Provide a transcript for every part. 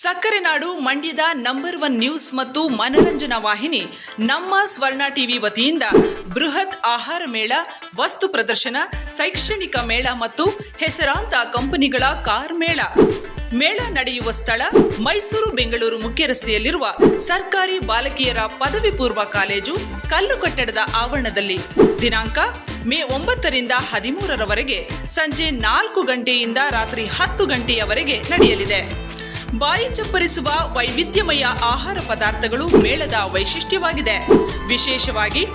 ಸಕ್ಕರೆ ನಾಡು ಮಂಡ್ಯದ number one news ಮತ್ತು ಮನರಂಜನಾ ವಾಹಿನಿ ನಮ್ಮ ಸ್ವರ್ಣ ಟಿವಿ ವತಿಯಿಂದ ಬೃಹತ್ ಆಹಾರ ಮೇಳ, ವಸ್ತು ಪ್ರದರ್ಶನ, ಶೈಕ್ಷಣಿಕ ಮೇಳ ಮತ್ತು ಹೆಸರಾಂತ ಕಂಪನಿಗಳ ಕಾರ್ ಮೇಳ. ಮೇಳ ನಡೆಯುವ ಸ್ಥಳ ಮೈಸೂರು ಬೆಂಗಳೂರು ಮುಖ್ಯ ರಸ್ತೆಯಲ್ಲಿರುವ ಸರ್ಕಾರಿ ಬಾಲಕಿಯರ ಪದವಿ ಪೂರ್ವ ಕಾಲೇಜು ಕಲ್ಲು ಕಟ್ಟಡದ ಆವರಣದಲ್ಲಿ. ದಿನಾಂಕ ಮೇ ಒಂಬತ್ತರಿಂದ ಹದಿಮೂರರವರೆಗೆ ಸಂಜೆ ನಾಲ್ಕು ಗಂಟೆಯಿಂದ ರಾತ್ರಿ ಹತ್ತು ಗಂಟೆಯವರೆಗೆ ನಡೆಯಲಿದೆ. ಬಾಯಿ ಚಪ್ಪರಿಸುವ ವೈವಿಧ್ಯಮಯ ಆಹಾರ ಪದಾರ್ಥಗಳು ಮೇಳದ ವೈಶಿಷ್ಟ್ಯವಾಗಿದೆ. ವಿಶೇಷವಾಗಿ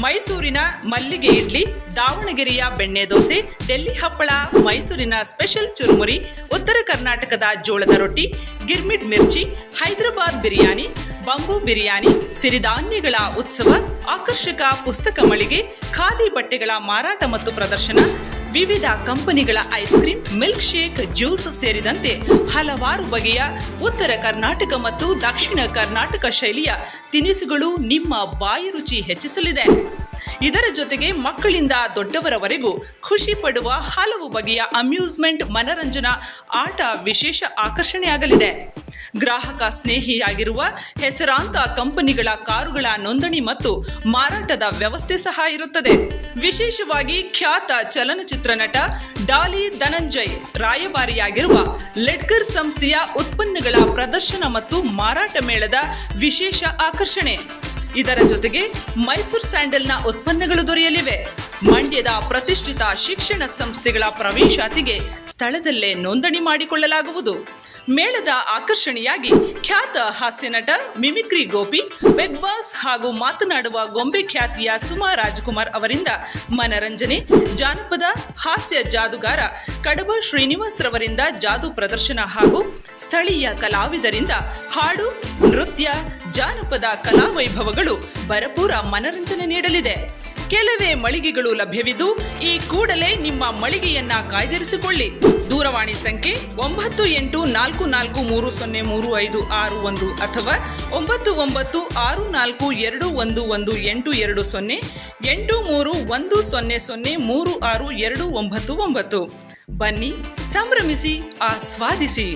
ಮೈಸೂರಿನ ಮಲ್ಲಿಗೆ ಇಡ್ಲಿ, ದಾವಣಗೆರೆಯ ಬೆಣ್ಣೆ ದೋಸೆ, ಡೆಲ್ಲಿ ಹಪ್ಪಳ, ಮೈಸೂರಿನ ಸ್ಪೆಷಲ್ ಚುರುಮುರಿ, ಉತ್ತರ ಕರ್ನಾಟಕದ ಜೋಳದ ರೊಟ್ಟಿ ಗಿರ್ಮಿಡ್ ಮಿರ್ಚಿ, ಹೈದರಾಬಾದ್ ಬಿರಿಯಾನಿ, ಬಂಬೂ ಬಿರಿಯಾನಿ, ಸಿರಿಧಾನ್ಯಗಳ ಉತ್ಸವ, ಆಕರ್ಷಕ ಪುಸ್ತಕ ಮಳಿಗೆ, ಖಾದಿ ಬಟ್ಟೆಗಳ ಮಾರಾಟ ಮತ್ತು ಪ್ರದರ್ಶನ ವಿವಿಧ ಕಂಪನಿಗಳ ice cream milkshake juice ಸೇರಿದಂತೆ ಹಲವಾರು ಬಗೆಯ ಉತ್ತರ ಕರ್ನಾಟಕ ಮತ್ತು ದಕ್ಷಿಣ ಕರ್ನಾಟಕ ಶೈಲಿಯ ತಿನಿಸುಗಳು ನಿಮ್ಮ ಬಾಯಿ ರುಚಿ ಹೆಚ್ಚಿಸಲಿದೆ. ಇದರ ಜೊತೆಗೆ ಮಕ್ಕಳಿಂದ ದೊಡ್ಡವರವರೆಗೂ ಖುಷಿ ಪಡುವ ಹಲವು ಬಗೆಯ ಅಮ್ಯೂಸ್ಮೆಂಟ್ ಮನರಂಜನಾ ಆಟ ವಿಶೇಷ ಆಕರ್ಷಣೆಯಾಗಲಿದೆ. ಗ್ರಾಹಕ ಸ್ನೇಹಿಯಾಗಿರುವ ಹೆಸರಾಂತ ಕಂಪನಿಗಳ ಕಾರುಗಳ ನೋಂದಣಿ ಮತ್ತು ಮಾರಾಟದ ವ್ಯವಸ್ಥೆ ಸಹ ಇರುತ್ತದೆ. ವಿಶೇಷವಾಗಿ ಖ್ಯಾತ ಚಲನಚಿತ್ರ ನಟ ಡಾಲಿ ಧನಂಜಯ್ ರಾಯಭಾರಿಯಾಗಿರುವ ಲೆಡ್ಕರ್ ಸಂಸ್ಥೆಯ ಉತ್ಪನ್ನಗಳ ಪ್ರದರ್ಶನ ಮತ್ತು ಮಾರಾಟ ಮೇಳದ ವಿಶೇಷ ಆಕರ್ಷಣೆ. ಇದರ ಜೊತೆಗೆ ಮೈಸೂರು ಸ್ಯಾಂಡಲ್ನ ಉತ್ಪನ್ನಗಳು ದೊರೆಯಲಿವೆ. ಮಂಡ್ಯದ ಪ್ರತಿಷ್ಠಿತ ಶಿಕ್ಷಣ ಸಂಸ್ಥೆಗಳ ಪ್ರವೇಶಾತಿಗೆ ಸ್ಥಳದಲ್ಲೇ ನೋಂದಣಿ ಮಾಡಿಕೊಳ್ಳಲಾಗುವುದು. ಮೇಳದ ಆಕರ್ಷಣೆಯಾಗಿ ಖ್ಯಾತ ಹಾಸ್ಯ ನಟ ಮಿಮಿಕ್ರಿ ಗೋಪಿ, ಬಿಗ್ ಬಾಸ್ ಹಾಗೂ ಮಾತನಾಡುವ ಗೊಂಬೆ ಖ್ಯಾತಿಯ ಸುಮಾ ರಾಜ್ಕುಮಾರ್ ಅವರಿಂದ ಮನರಂಜನೆ, ಜಾನಪದ, ಹಾಸ್ಯ ಜಾದುಗಾರ ಕಡಬ ಶ್ರೀನಿವಾಸ್ ರವರಿಂದ ಜಾದು ಪ್ರದರ್ಶನ ಹಾಗೂ ಸ್ಥಳೀಯ ಕಲಾವಿದರಿಂದ ಹಾಡು, ನೃತ್ಯ, ಜಾನಪದ ಕಲಾವೈಭವಗಳು ಭರಪೂರ ಮನರಂಜನೆ ನೀಡಲಿದೆ. ಕೆಲವೇ ಮಳಿಗೆಗಳು ಲಭ್ಯವಿದ್ದು, ಈ ಕೂಡಲೇ ನಿಮ್ಮ ಮಳಿಗೆಯನ್ನ ಕಾಯ್ದಿರಿಸಿಕೊಳ್ಳಿ. ದೂರವಾಣಿ ಸಂಖ್ಯೆ ಒಂಬತ್ತು ಎಂಟು ನಾಲ್ಕು ನಾಲ್ಕು ಮೂರು ಸೊನ್ನೆ ಮೂರು ಐದು ಆರು ಒಂದು ಅಥವಾ ಒಂಬತ್ತು ಒಂಬತ್ತು ಆರು ನಾಲ್ಕು ಎರಡು ಒಂದು ಒಂದು ಎಂಟು ಎರಡು ಸೊನ್ನೆ, ಎಂಟು ಮೂರು ಒಂದು ಸೊನ್ನೆ ಸೊನ್ನೆ ಮೂರು ಆರು ಎರಡು ಒಂಬತ್ತು ಒಂಬತ್ತು. ಬನ್ನಿ, ಸಂಭ್ರಮಿಸಿ, ಆಸ್ವಾದಿಸಿ.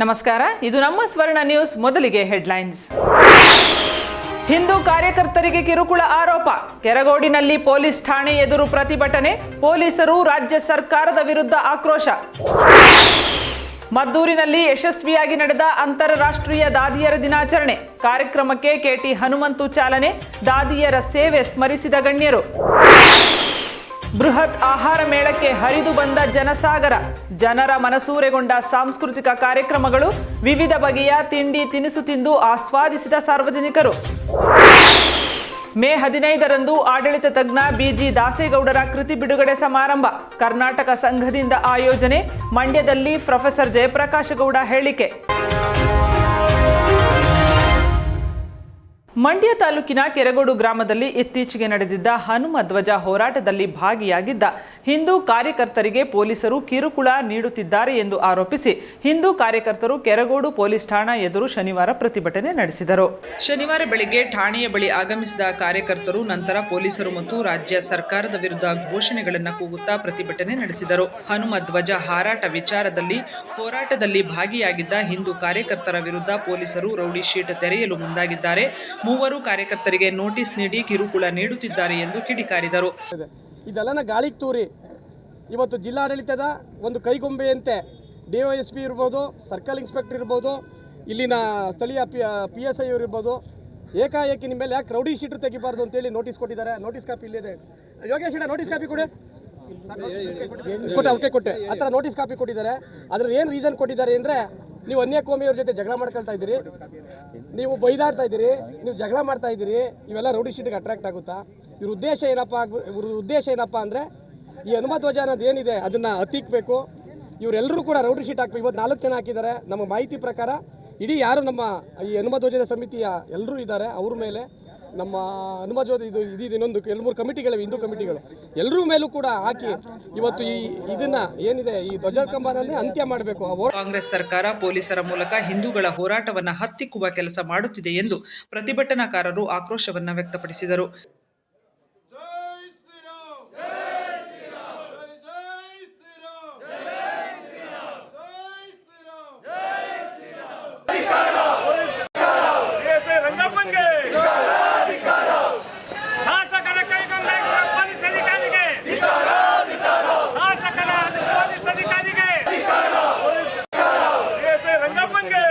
ನಮಸ್ಕಾರ. ಇದು ನಮ್ಮ ಸ್ವರ್ಣ ನ್ಯೂಸ್ ಮೊದಲಿಗೆ ಹೆಡ್ಲೈನ್ಸ್. ಹಿಂದೂ ಕಾರ್ಯಕರ್ತರಿಗೆ ಕಿರುಕುಳ ಆರೋಪ. ಕೆರಗೋಡಿನಲ್ಲಿ ಪೊಲೀಸ್ ಠಾಣೆ ಎದುರು ಪ್ರತಿಭಟನೆ, ಪೊಲೀಸರು ರಾಜ್ಯ ಸರ್ಕಾರದ ವಿರುದ್ಧ ಆಕ್ರೋಶ. ಮದ್ದೂರಿನಲ್ಲಿ ಯಶಸ್ವಿಯಾಗಿ ನಡೆದ ಅಂತಾರಾಷ್ಟ್ರೀಯ ದಾದಿಯರ ದಿನಾಚರಣೆ. ಕಾರ್ಯಕ್ರಮಕ್ಕೆ ಕೆಟಿ ಹನುಮಂತು ಚಾಲನೆ, ದಾದಿಯರ ಸೇವೆ ಸ್ಮರಿಸಿದ ಗಣ್ಯರು. ಬೃಹತ್ ಆಹಾರ ಮೇಳಕ್ಕೆ ಹರಿದು ಬಂದ ಜನಸಾಗರ. ಜನರ ಮನಸೂರೆಗೊಂಡ ಸಾಂಸ್ಕೃತಿಕ ಕಾರ್ಯಕ್ರಮಗಳು ವಿವಿಧ ಬಗೆಯ ತಿಂಡಿ ತಿನಿಸು ತಿಂದು ಆಸ್ವಾದಿಸಿದ ಸಾರ್ವಜನಿಕರು. ಮೇ ಹದಿನೈದರಂದು ಆಡಳಿತ ತಜ್ಞ ಬಿಜಿ ದಾಸೇಗೌಡರ ಕೃತಿ ಬಿಡುಗಡೆ ಸಮಾರಂಭ. ಕರ್ನಾಟಕ ಸಂಘದಿಂದ ಆಯೋಜನೆ, ಮಂಡ್ಯದಲ್ಲಿ ಪ್ರೊಫೆಸರ್ ಜಯಪ್ರಕಾಶ ಗೌಡ ಹೇಳಿಕೆ. ಮಂಡ್ಯ ತಾಲೂಕಿನ ಕೆರಗೋಡು ಗ್ರಾಮದಲ್ಲಿ ಇತ್ತೀಚೆಗೆ ನಡೆದಿದ್ದ ಹನುಮ ಧ್ವಜ ಹೋರಾಟದಲ್ಲಿ ಭಾಗಿಯಾಗಿದ್ದ ಹಿಂದೂ ಕಾರ್ಯಕರ್ತರಿಗೆ ಪೊಲೀಸರು ಕಿರುಕುಳ ನೀಡುತ್ತಿದ್ದಾರೆ ಎಂದು ಆರೋಪಿಸಿ ಹಿಂದೂ ಕಾರ್ಯಕರ್ತರು ಕೆರಗೋಡು ಪೊಲೀಸ್ ಠಾಣಾ ಎದುರು ಶನಿವಾರ ಪ್ರತಿಭಟನೆ ನಡೆಸಿದರು. ಶನಿವಾರ ಬೆಳಗ್ಗೆ ಠಾಣೆಯ ಬಳಿ ಆಗಮಿಸಿದ ಕಾರ್ಯಕರ್ತರು ನಂತರ ಪೊಲೀಸರು ಮತ್ತು ರಾಜ್ಯ ಸರ್ಕಾರದ ವಿರುದ್ಧ ಘೋಷಣೆಗಳನ್ನು ಕೂಗುತ್ತಾ ಪ್ರತಿಭಟನೆ ನಡೆಸಿದರು. ಹನುಮ ಧ್ವಜ ಹಾರಾಟ ವಿಚಾರದಲ್ಲಿ ಹೋರಾಟದಲ್ಲಿ ಭಾಗಿಯಾಗಿದ್ದ ಹಿಂದೂ ಕಾರ್ಯಕರ್ತರ ವಿರುದ್ಧ ಪೊಲೀಸರು ರೌಡಿ ಶೀಟ್ ತೆರೆಯಲು ಮುಂದಾಗಿದ್ದಾರೆ. ಮೂವರು ಕಾರ್ಯಕರ್ತರಿಗೆ ನೋಟಿಸ್ ನೀಡಿ ಕಿರುಕುಳ ನೀಡುತ್ತಿದ್ದಾರೆ ಎಂದು ಕಿಡಿಕಾರಿದರು. ಇದೆಲ್ಲನ ಗಾಳಿಗೆ ತೂರಿ. ಇವತ್ತು ಜಿಲ್ಲಾಡಳಿತದ ಒಂದು ಕೈಗೊಂಬೆಯಂತೆ ಡಿ ಒ ಎಸ್ ಪಿ ಇರ್ಬೋದು, ಸರ್ಕಲ್ ಇನ್ಸ್ಪೆಕ್ಟರ್ ಇರ್ಬೋದು, ಇಲ್ಲಿನ ಸ್ಥಳೀಯ ಪಿ ಪಿ ಎಸ್ ಐ ಇರ್ಬೋದು, ಏಕಾಏಕಿ ನಿಮ್ಮ ಮೇಲೆ ಯಾಕೆ ರೌಡಿ ಶೀಟ್ರು ತೆಗಿಬಾರ್ದು ಅಂತೇಳಿ ನೋಟಿಸ್ ಕೊಟ್ಟಿದ್ದಾರೆ. ನೋಟಿಸ್ ಕಾಪಿ ಇಲ್ಲಿದೆ. ಯೋಗೇಶ್ ಅಣ್ಣ, ನೋಟಿಸ್ ಕಾಪಿ ಕೊಡಿ. ಕೊಟ್ಟೆ, ಅವಕ್ಕೆ ಕೊಟ್ಟೆ. ಆ ಥರ ನೋಟಿಸ್ ಕಾಪಿ ಕೊಟ್ಟಿದ್ದಾರೆ. ಅದ್ರ ಏನು ರೀಸನ್ ಕೊಟ್ಟಿದ್ದಾರೆ ಅಂದರೆ, ನೀವು ಅನ್ಯ ಕೋಮಿಯವ್ರ ಜೊತೆ ಜಗಳ ಮಾಡ್ಕೊಳ್ತಾ ಇದ್ದೀರಿ. ನೀವು ಬೈದಾಡ್ತಾ ಇದ್ದೀರಿ. ನೀವು ಜಗಳ ಮಾಡ್ತಾ ಇದ್ದೀರಿ. ಇವೆಲ್ಲ ರೌಡಿ ಶೀಟ್ಗೆ ಅಟ್ರಾಕ್ಟ್ ಆಗುತ್ತಾ? ಇವ್ರ ಉದ್ದೇಶ ಏನಪ್ಪ ಇವ್ರ ಉದ್ದೇಶ ಏನಪ್ಪ ಅಂದರೆ ಈ ಹನುಮ ಧ್ವಜ ಅನ್ನೋದು ಏನಿದೆ ಅದನ್ನು ಹತ್ತಿಕ್ಬೇಕು. ಇವರೆಲ್ಲರೂ ಕೂಡ ರೌಡ್ರಿ ಶೀಟ್ ಹಾಕ್ಬೇಕು. ಇವತ್ತು ನಾಲ್ಕು ಜನ ಹಾಕಿದ್ದಾರೆ. ನಮ್ಮ ಮಾಹಿತಿ ಪ್ರಕಾರ ಇಡೀ ಯಾರು ನಮ್ಮ ಈ ಹನುಮ ಧ್ವಜದ ಸಮಿತಿಯ ಎಲ್ಲರೂ ಇದ್ದಾರೆ ಅವ್ರ ಮೇಲೆ. ನಮ್ಮ ಹನುಮಜ್ಯೋತಿ ಇದು ಇದಿದೆ ಇನ್ನೊಂದು ಎರಡು ಮೂರು ಕಮಿಟಿಗಳಿವೆ, ಹಿಂದೂ ಕಮಿಟಿಗಳು. ಎಲ್ಲರೂ ಮೇಲೂ ಕೂಡ ಹಾಕಿ ಇವತ್ತು ಈ ಇದನ್ನ ಏನಿದೆ ಈ ಧ್ವಜ ಕಂಬನನ್ನೇ ಅಂತ್ಯ ಮಾಡಬೇಕು. ಕಾಂಗ್ರೆಸ್ ಸರ್ಕಾರ ಪೊಲೀಸರ ಮೂಲಕ ಹಿಂದೂಗಳ ಹೋರಾಟವನ್ನು ಹತ್ತಿಕ್ಕುವ ಕೆಲಸ ಮಾಡುತ್ತಿದೆ ಎಂದು ಪ್ರತಿಭಟನಾಕಾರರು ಆಕ್ರೋಶವನ್ನು ವ್ಯಕ್ತಪಡಿಸಿದರು ಜೈ ಶ್ರೀರಾಮ್ ಜೈ ಶ್ರೀರಾಮ್ ಜೈ ಶ್ರೀರಾಮ್ ಜೈ ಶ್ರೀರಾಮ್ ಜೈ ಶ್ರೀರಾಮ್ ಎಸ್ ರಂಗಪ್ಪನ್ಗೆ ಶಾಸಕರ ಕೈಗೊಂಬೆ ಪೊಲೀಸ್ ಅಧಿಕಾರಿಗೆ ಶಾಸಕರ ಪೊಲೀಸ್ ಅಧಿಕಾರಿಗೆ ಎಸ್ ರಂಗಪ್ಪನ್ಗೆ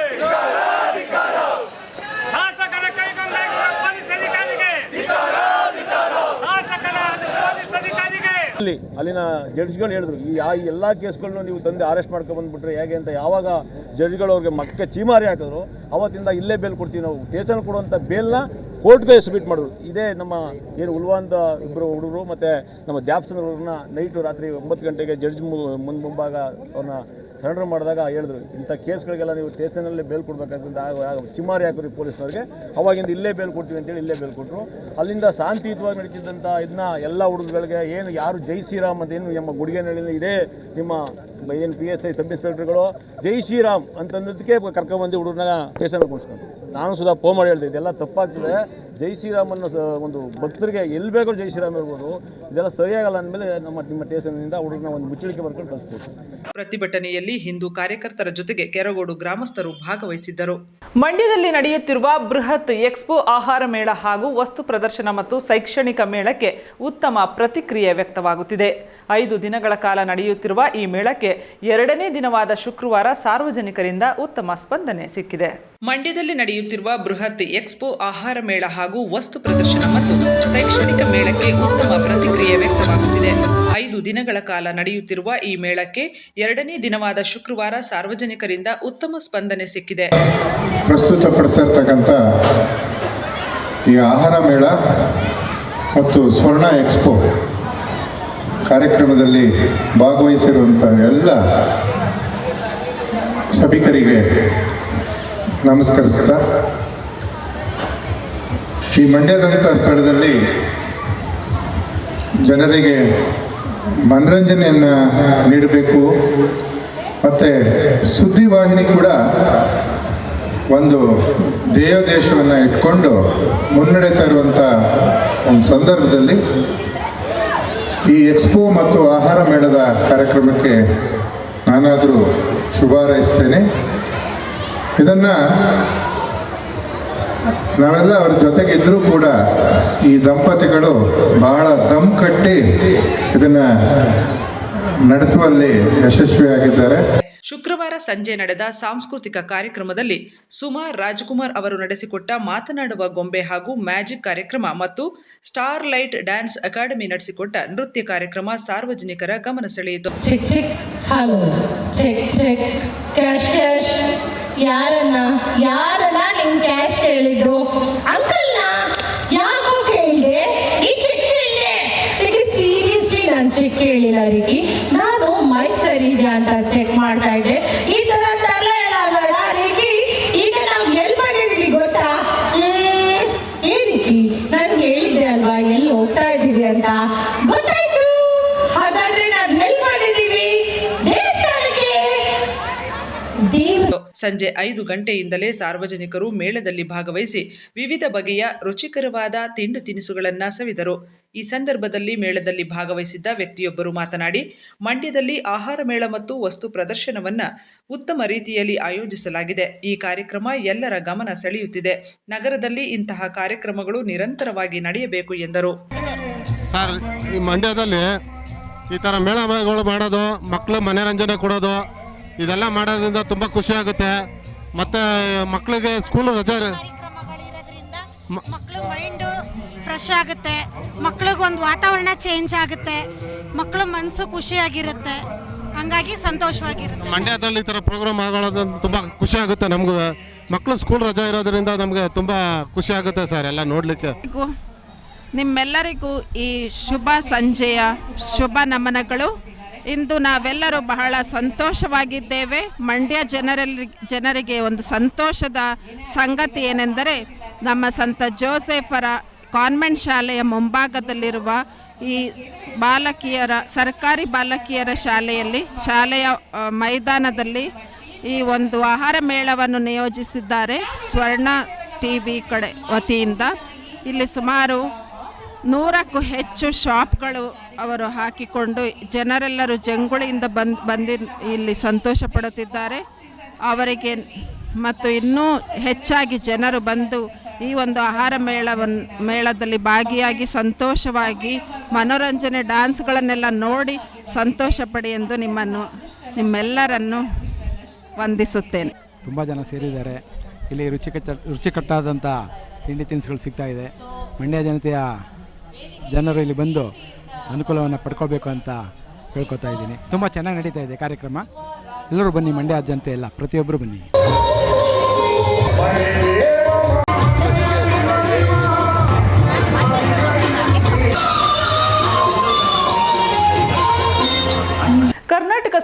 ಶಾಸಕರ ಕೈಗೊಂಬೆ ಪೊಲೀಸ್ ಅಧಿಕಾರಿಗೆ ಶಾಸಕರ ಪೊಲೀಸ್ ಅಲ್ಲಿನ ಜಡ್ಜ್ಗಳು ಹೇಳಿದ್ರು, ಈ ಆ ಎಲ್ಲ ಕೇಸ್ಗಳನ್ನೂ ನೀವು ತಂದೆ ಅರೆಸ್ಟ್ ಮಾಡ್ಕೊಂಡು ಬಂದ್ಬಿಟ್ರೆ ಹೇಗೆ ಅಂತ ಯಾವಾಗ ಜಡ್ಜ್ಗಳು ಅವ್ರಿಗೆ ಮಕ್ಕೆ ಚೀಮಾರಿ ಹಾಕಿದ್ರು, ಅವತ್ತಿಂದ ಇಲ್ಲೇ ಬೇಲ್ ಕೊಡ್ತೀವಿ ನಾವು ಸ್ಟೇಷನ್ ಕೊಡುವಂಥ ಬೇಲ್ನ ಕೋರ್ಟ್ಗೆ ಸಬ್ಮಿಟ್ ಮಾಡಿದ್ರು. ಇದೇ ನಮ್ಮ ಏನು ಉಲ್ವಾಂತ ಇಬ್ಬರು ಹುಡುಗರು ಮತ್ತು ನಮ್ಮ ದ್ಯಾಪ್ಸನ್ ಅವ್ರನ್ನ ನೈಟು ರಾತ್ರಿ ಒಂಬತ್ತು ಗಂಟೆಗೆ ಜಡ್ಜ್ ಮುಂದೆ ಮುಂಭಾಗ ಅವ್ರನ್ನ ಸರೆಂಡರ್ ಮಾಡಿದಾಗ ಹೇಳಿದ್ರು, ಇಂಥ ಕೇಸ್ಗಳಿಗೆಲ್ಲ ನೀವು ಸ್ಟೇಷನಲ್ಲಿ ಬೇಲ್ ಕೊಡ್ಬೇಕಂತ ಚಿಮ್ಮಾರಿ ಹಾಕಿದ್ರು ಪೊಲೀಸ್ನವ್ರಿಗೆ. ಅವಾಗಿಂದ ಇಲ್ಲೇ ಬೇಲ್ ಕೊಡ್ತೀವಿ ಅಂತೇಳಿ ಇಲ್ಲೇ ಬೇಲ್ ಕೊಟ್ಟರು ಅಲ್ಲಿಂದ ಶಾಂತಿಯುತವಾಗಿ ನಡೀತಿದ್ದಂಥ ಇದನ್ನ ಎಲ್ಲ ಹುಡುಗಗಳಿಗೆ ಏನು ಯಾರು ಜೈ ಶ್ರೀರಾಮ್ ಅಂತ ಏನು ನಮ್ಮ ಗುಡಿಗೆನಹಳ್ಳಿಯಿಂದ ಇದೇ ನಿಮ್ಮ ಏನು ಪಿ ಎಸ್ ಐ ಸಬ್ ಇನ್ಸ್ಪೆಕ್ಟರ್ಗಳು ಜೈ ಶ್ರೀರಾಮ್ ಅಂತಂದದಕ್ಕೆ ಕರ್ಕೊಂಡ್ಬಂದು ಹುಡುಗರನ್ನ ಸ್ಟೇಷನ್ ಕೂಡಿಸ್ಕೊಂಡು ನಾನು ಸುಧಾ ಫೋನ್ ಮಾಡಿ ಹೇಳ್ತೀನಿ ಇದೆಲ್ಲ ತಪ್ಪಾಗ್ತದೆ. ಜೈ ಶ್ರೀರಾಮ್ ಅನ್ನೋ ಸ- ಒಂದು ಭಕ್ತರಿಗೆ ಎಲ್ಲಿ ಬೇಕಾದ್ರೂ ಜೈ ಶ್ರೀರಾಮ್ ಇರ್ಬೋದು ಇದೆಲ್ಲ ಸರಿಯಾಗಲ್ಲ ಅಂದಮೇಲೆ ನಮ್ಮ ನಿಮ್ಮ ಸ್ಟೇಷನ್ನಿಂದ ಹುಡುಗರನ್ನ ಒಂದು ಮುಚ್ಚಳಿಕೆ ಬರ್ಕೊಂಡು ಕಳಿಸ್ಬೋದು. ಪ್ರತಿಭಟನೆಯಲ್ಲಿ ಹಿಂದೂ ಕಾರ್ಯಕರ್ತರ ಜೊತೆಗೆ ಕೆರಗೋಡು ಗ್ರಾಮಸ್ಥರು ಭಾಗವಹಿಸಿದ್ದರು. ಮಂಡ್ಯದಲ್ಲಿ ನಡೆಯುತ್ತಿರುವ ಬೃಹತ್ ಎಕ್ಸ್ಪೋ ಆಹಾರ ಮೇಳ ಹಾಗೂ ವಸ್ತು ಪ್ರದರ್ಶನ ಮತ್ತು ಶೈಕ್ಷಣಿಕ ಮೇಳಕ್ಕೆ ಉತ್ತಮ ಪ್ರತಿಕ್ರಿಯೆ ವ್ಯಕ್ತವಾಗುತ್ತಿದೆ. ಐದು ದಿನಗಳ ಕಾಲ ನಡೆಯುತ್ತಿರುವ ಈ ಮೇಳಕ್ಕೆ ಎರಡನೇ ದಿನವಾದ ಶುಕ್ರವಾರ ಸಾರ್ವಜನಿಕರಿಂದ ಉತ್ತಮ ಸ್ಪಂದನೆ ಸಿಕ್ಕಿದೆ. ಮಂಡ್ಯದಲ್ಲಿ ನಡೆಯುತ್ತಿರುವ ಬೃಹತ್ ಎಕ್ಸ್ಪೋ ಆಹಾರ ಮೇಳ ಹಾಗೂ ವಸ್ತು ಪ್ರದರ್ಶನ ಮತ್ತು ಶೈಕ್ಷಣಿಕ ಮೇಳಕ್ಕೆ ಉತ್ತಮ ಪ್ರತಿಕ್ರಿಯೆ ವ್ಯಕ್ತವಾಗುತ್ತಿದೆ. ಐದು ದಿನಗಳ ಕಾಲ ನಡೆಯುತ್ತಿರುವ ಈ ಮೇಳಕ್ಕೆ ಎರಡನೇ ದಿನವಾದ ಶುಕ್ರವಾರ ಸಾರ್ವಜನಿಕರಿಂದ ಉತ್ತಮ ಸ್ಪಂದನೆ ಸಿಕ್ಕಿದೆ. ಪ್ರಸ್ತುತಪಡಿಸಿರ್ತಕ್ಕಂಥ ಈ ಆಹಾರ ಮೇಳ ಮತ್ತು ಸ್ವರ್ಣ ಎಕ್ಸ್ಪೋ ಕಾರ್ಯಕ್ರಮದಲ್ಲಿ ಭಾಗವಹಿಸಿರುವಂಥ ಎಲ್ಲ ಸಭಿಕರಿಗೆ ನಮಸ್ಕರಿಸ್ತಾ, ಈ ಮಂಡ್ಯದಂಥ ಸ್ಥಳದಲ್ಲಿ ಜನರಿಗೆ ಮನರಂಜನೆಯನ್ನು ನೀಡಬೇಕು. ಮತ್ತು ಸುದ್ದಿವಾಹಿನಿ ಕೂಡ ಒಂದು ದೇವದೇಶವನ್ನು ಇಟ್ಕೊಂಡು ಮುನ್ನಡೆತಾ ಇರುವಂಥ ಒಂದು ಸಂದರ್ಭದಲ್ಲಿ ಈ ಎಕ್ಸ್ಪೋ ಮತ್ತು ಆಹಾರ ಮೇಳದ ಕಾರ್ಯಕ್ರಮಕ್ಕೆ ನಾನಾದರೂ ಶುಭಾರೈಸ್ತೇನೆ ಇದನ್ನು ನಾವೆಲ್ಲ ಅವ್ರ ಜೊತೆಗಿದ್ದರೂ ಕೂಡ ಈ ದಂಪತಿಗಳು ಬಹಳ ದಮ್ ಕಟ್ಟಿ ಇದನ್ನು ನಡೆಸುವಲ್ಲಿ ಯಶಸ್ವಿಯಾಗಿದ್ದಾರೆ. ಶುಕ್ರವಾರ ಸಂಜೆ ನಡೆದ ಸಾಂಸ್ಕೃತಿಕ ಕಾರ್ಯಕ್ರಮದಲ್ಲಿ ಸುಮಾ ರಾಜ್ಕುಮಾರ್ ಅವರು ನಡೆಸಿಕೊಟ್ಟ ಮಾತನಾಡುವ ಗೊಂಬೆ ಹಾಗೂ ಮ್ಯಾಜಿಕ್ ಕಾರ್ಯಕ್ರಮ ಮತ್ತು ಸ್ಟಾರ್ ಲೈಟ್ ಡ್ಯಾನ್ಸ್ ಅಕಾಡೆಮಿ ನಡೆಸಿಕೊಟ್ಟ ನೃತ್ಯ ಕಾರ್ಯಕ್ರಮ ಸಾರ್ವಜನಿಕರ ಗಮನ ಸೆಳೆಯಿತು. ಯಾರನ್ನ ಯಾರನ್ನ ನಿನ್ ಕ್ಯಾಶ್ ಕೇಳಿಲ್ಲ ನಾನು ಮೈ ಸರಿ ಇದೆಯಾ ಅಂತ ಚೆಕ್ ಮಾಡ್ತಾ ಇದೆ ಈ ತರ ಸಂಜೆ ಐದು ಗಂಟೆಯಿಂದಲೇ ಸಾರ್ವಜನಿಕರು ಮೇಳದಲ್ಲಿ ಭಾಗವಹಿಸಿ ವಿವಿಧ ಬಗೆಯ ರುಚಿಕರವಾದ ತಿಂಡಿ ತಿನಿಸುಗಳನ್ನು ಸವಿದರು. ಈ ಸಂದರ್ಭದಲ್ಲಿ ಮೇಳದಲ್ಲಿ ಭಾಗವಹಿಸಿದ್ದ ವ್ಯಕ್ತಿಯೊಬ್ಬರು ಮಾತನಾಡಿ, ಮಂಡ್ಯದಲ್ಲಿ ಆಹಾರ ಮೇಳ ಮತ್ತು ವಸ್ತು ಪ್ರದರ್ಶನವನ್ನು ಉತ್ತಮ ರೀತಿಯಲ್ಲಿ ಆಯೋಜಿಸಲಾಗಿದೆ. ಈ ಕಾರ್ಯಕ್ರಮ ಎಲ್ಲರ ಗಮನ ಸೆಳೆಯುತ್ತಿದೆ. ನಗರದಲ್ಲಿ ಇಂತಹ ಕಾರ್ಯಕ್ರಮಗಳು ನಿರಂತರವಾಗಿ ನಡೆಯಬೇಕು ಎಂದರು. ಸರ್, ಈ ಮಂಡ್ಯದಲ್ಲಿ ಈ ಥರ ಮೇಳಗಳು ಮಾಡೋದು ಮಕ್ಕಳು ಮನೋರಂಜನೆ ಕೊಡೋದು ಇದೆಲ್ಲ ಮಾಡೋದ್ರಿಂದ ತುಂಬ ಖುಷಿ ಆಗುತ್ತೆ. ಮತ್ತು ಮಕ್ಕಳಿಗೆ ಸ್ಕೂಲ್ ರಜೆ ಮಕ್ಕಳು ಮೈಂಡು ಫ್ರೆಶ್ ಆಗುತ್ತೆ. ಮಕ್ಳಿಗೊಂದು ವಾತಾವರಣ ಚೇಂಜ್ ಆಗುತ್ತೆ. ಮಕ್ಕಳ ಮನಸ್ಸು ಖುಷಿಯಾಗಿರುತ್ತೆ. ಹಂಗಾಗಿ ಸಂತೋಷವಾಗಿರುತ್ತೆ. ಮಂಡ್ಯದಲ್ಲಿ ಈ ಥರ ಪ್ರೋಗ್ರಾಮ್ ಆಗೋದು ತುಂಬ ಖುಷಿ ಆಗುತ್ತೆ ನಮಗೂ. ಮಕ್ಕಳು ಸ್ಕೂಲ್ ರಜೆ ಇರೋದ್ರಿಂದ ನಮಗೆ ತುಂಬ ಖುಷಿ ಆಗುತ್ತೆ ಸರ್ ಎಲ್ಲ ನೋಡಲಿಕ್ಕೆ. ನಿಮ್ಮೆಲ್ಲರಿಗೂ ಈ ಶುಭ ಸಂಜೆಯ ಶುಭ ನಮನಗಳು. ಇಂದು ನಾವೆಲ್ಲರೂ ಬಹಳ ಸಂತೋಷವಾಗಿದ್ದೇವೆ. ಮಂಡ್ಯ ಜನರಲ್ಲಿ, ಜನರಿಗೆ ಒಂದು ಸಂತೋಷದ ಸಂಗತಿ ಏನೆಂದರೆ ನಮ್ಮ ಸಂತ ಜೋಸೆಫರ ಕಾನ್ವೆಂಟ್ ಶಾಲೆಯ ಮುಂಭಾಗದಲ್ಲಿರುವ ಈ ಬಾಲಕಿಯರ, ಸರ್ಕಾರಿ ಬಾಲಕಿಯರ ಶಾಲೆಯಲ್ಲಿ, ಶಾಲೆಯ ಮೈದಾನದಲ್ಲಿ ಈ ಒಂದು ಆಹಾರ ಮೇಳವನ್ನು ನಿಯೋಜಿಸಿದ್ದಾರೆ ಸ್ವರ್ಣ ಟಿ ವಿ ಕಡೆ ವತಿಯಿಂದ. ಇಲ್ಲಿ ಸುಮಾರು ನೂರಕ್ಕೂ ಹೆಚ್ಚು ಶಾಪ್ಗಳು ಅವರು ಹಾಕಿಕೊಂಡು ಜನರೆಲ್ಲರೂ ಜಂಗುಳಿಯಿಂದ ಬಂದು ಬಂದಿ ಇಲ್ಲಿ ಸಂತೋಷ ಪಡುತ್ತಿದ್ದಾರೆ. ಅವರಿಗೆ ಮತ್ತು ಇನ್ನೂ ಹೆಚ್ಚಾಗಿ ಜನರು ಬಂದು ಈ ಒಂದು ಆಹಾರ ಮೇಳವನ್ನು ಮೇಳದಲ್ಲಿ ಭಾಗಿಯಾಗಿ ಸಂತೋಷವಾಗಿ ಮನೋರಂಜನೆ ಡ್ಯಾನ್ಸ್ಗಳನ್ನೆಲ್ಲ ನೋಡಿ ಸಂತೋಷ ಪಡಿ ಎಂದು ನಿಮ್ಮನ್ನು ನಿಮ್ಮೆಲ್ಲರನ್ನು ವಂದಿಸುತ್ತೇನೆ. ತುಂಬ ಜನ ಸೇರಿದ್ದಾರೆ. ಇಲ್ಲಿ ರುಚಿಕಟ್ಟ ರುಚಿಕಟ್ಟಾದಂಥ ತಿಂಡಿ ತಿನಿಸುಗಳು ಸಿಗ್ತಾ ಇದೆ. ಮಂಡ್ಯ ಜನತೆಯ ಜನರು ಇಲ್ಲಿ ಬಂದು ಅನುಕೂಲವನ್ನು ಪಡ್ಕೋಬೇಕು ಅಂತ ಕೇಳ್ಕೊತಾ ಇದ್ದೀನಿ. ತುಂಬ ಚೆನ್ನಾಗಿ ನಡೀತಾ ಇದೆ ಕಾರ್ಯಕ್ರಮ. ಎಲ್ಲರೂ ಬನ್ನಿ, ಮಂಡ್ಯ ಜನತೆ ಎಲ್ಲ. ಪ್ರತಿಯೊಬ್ಬರು ಬನ್ನಿ.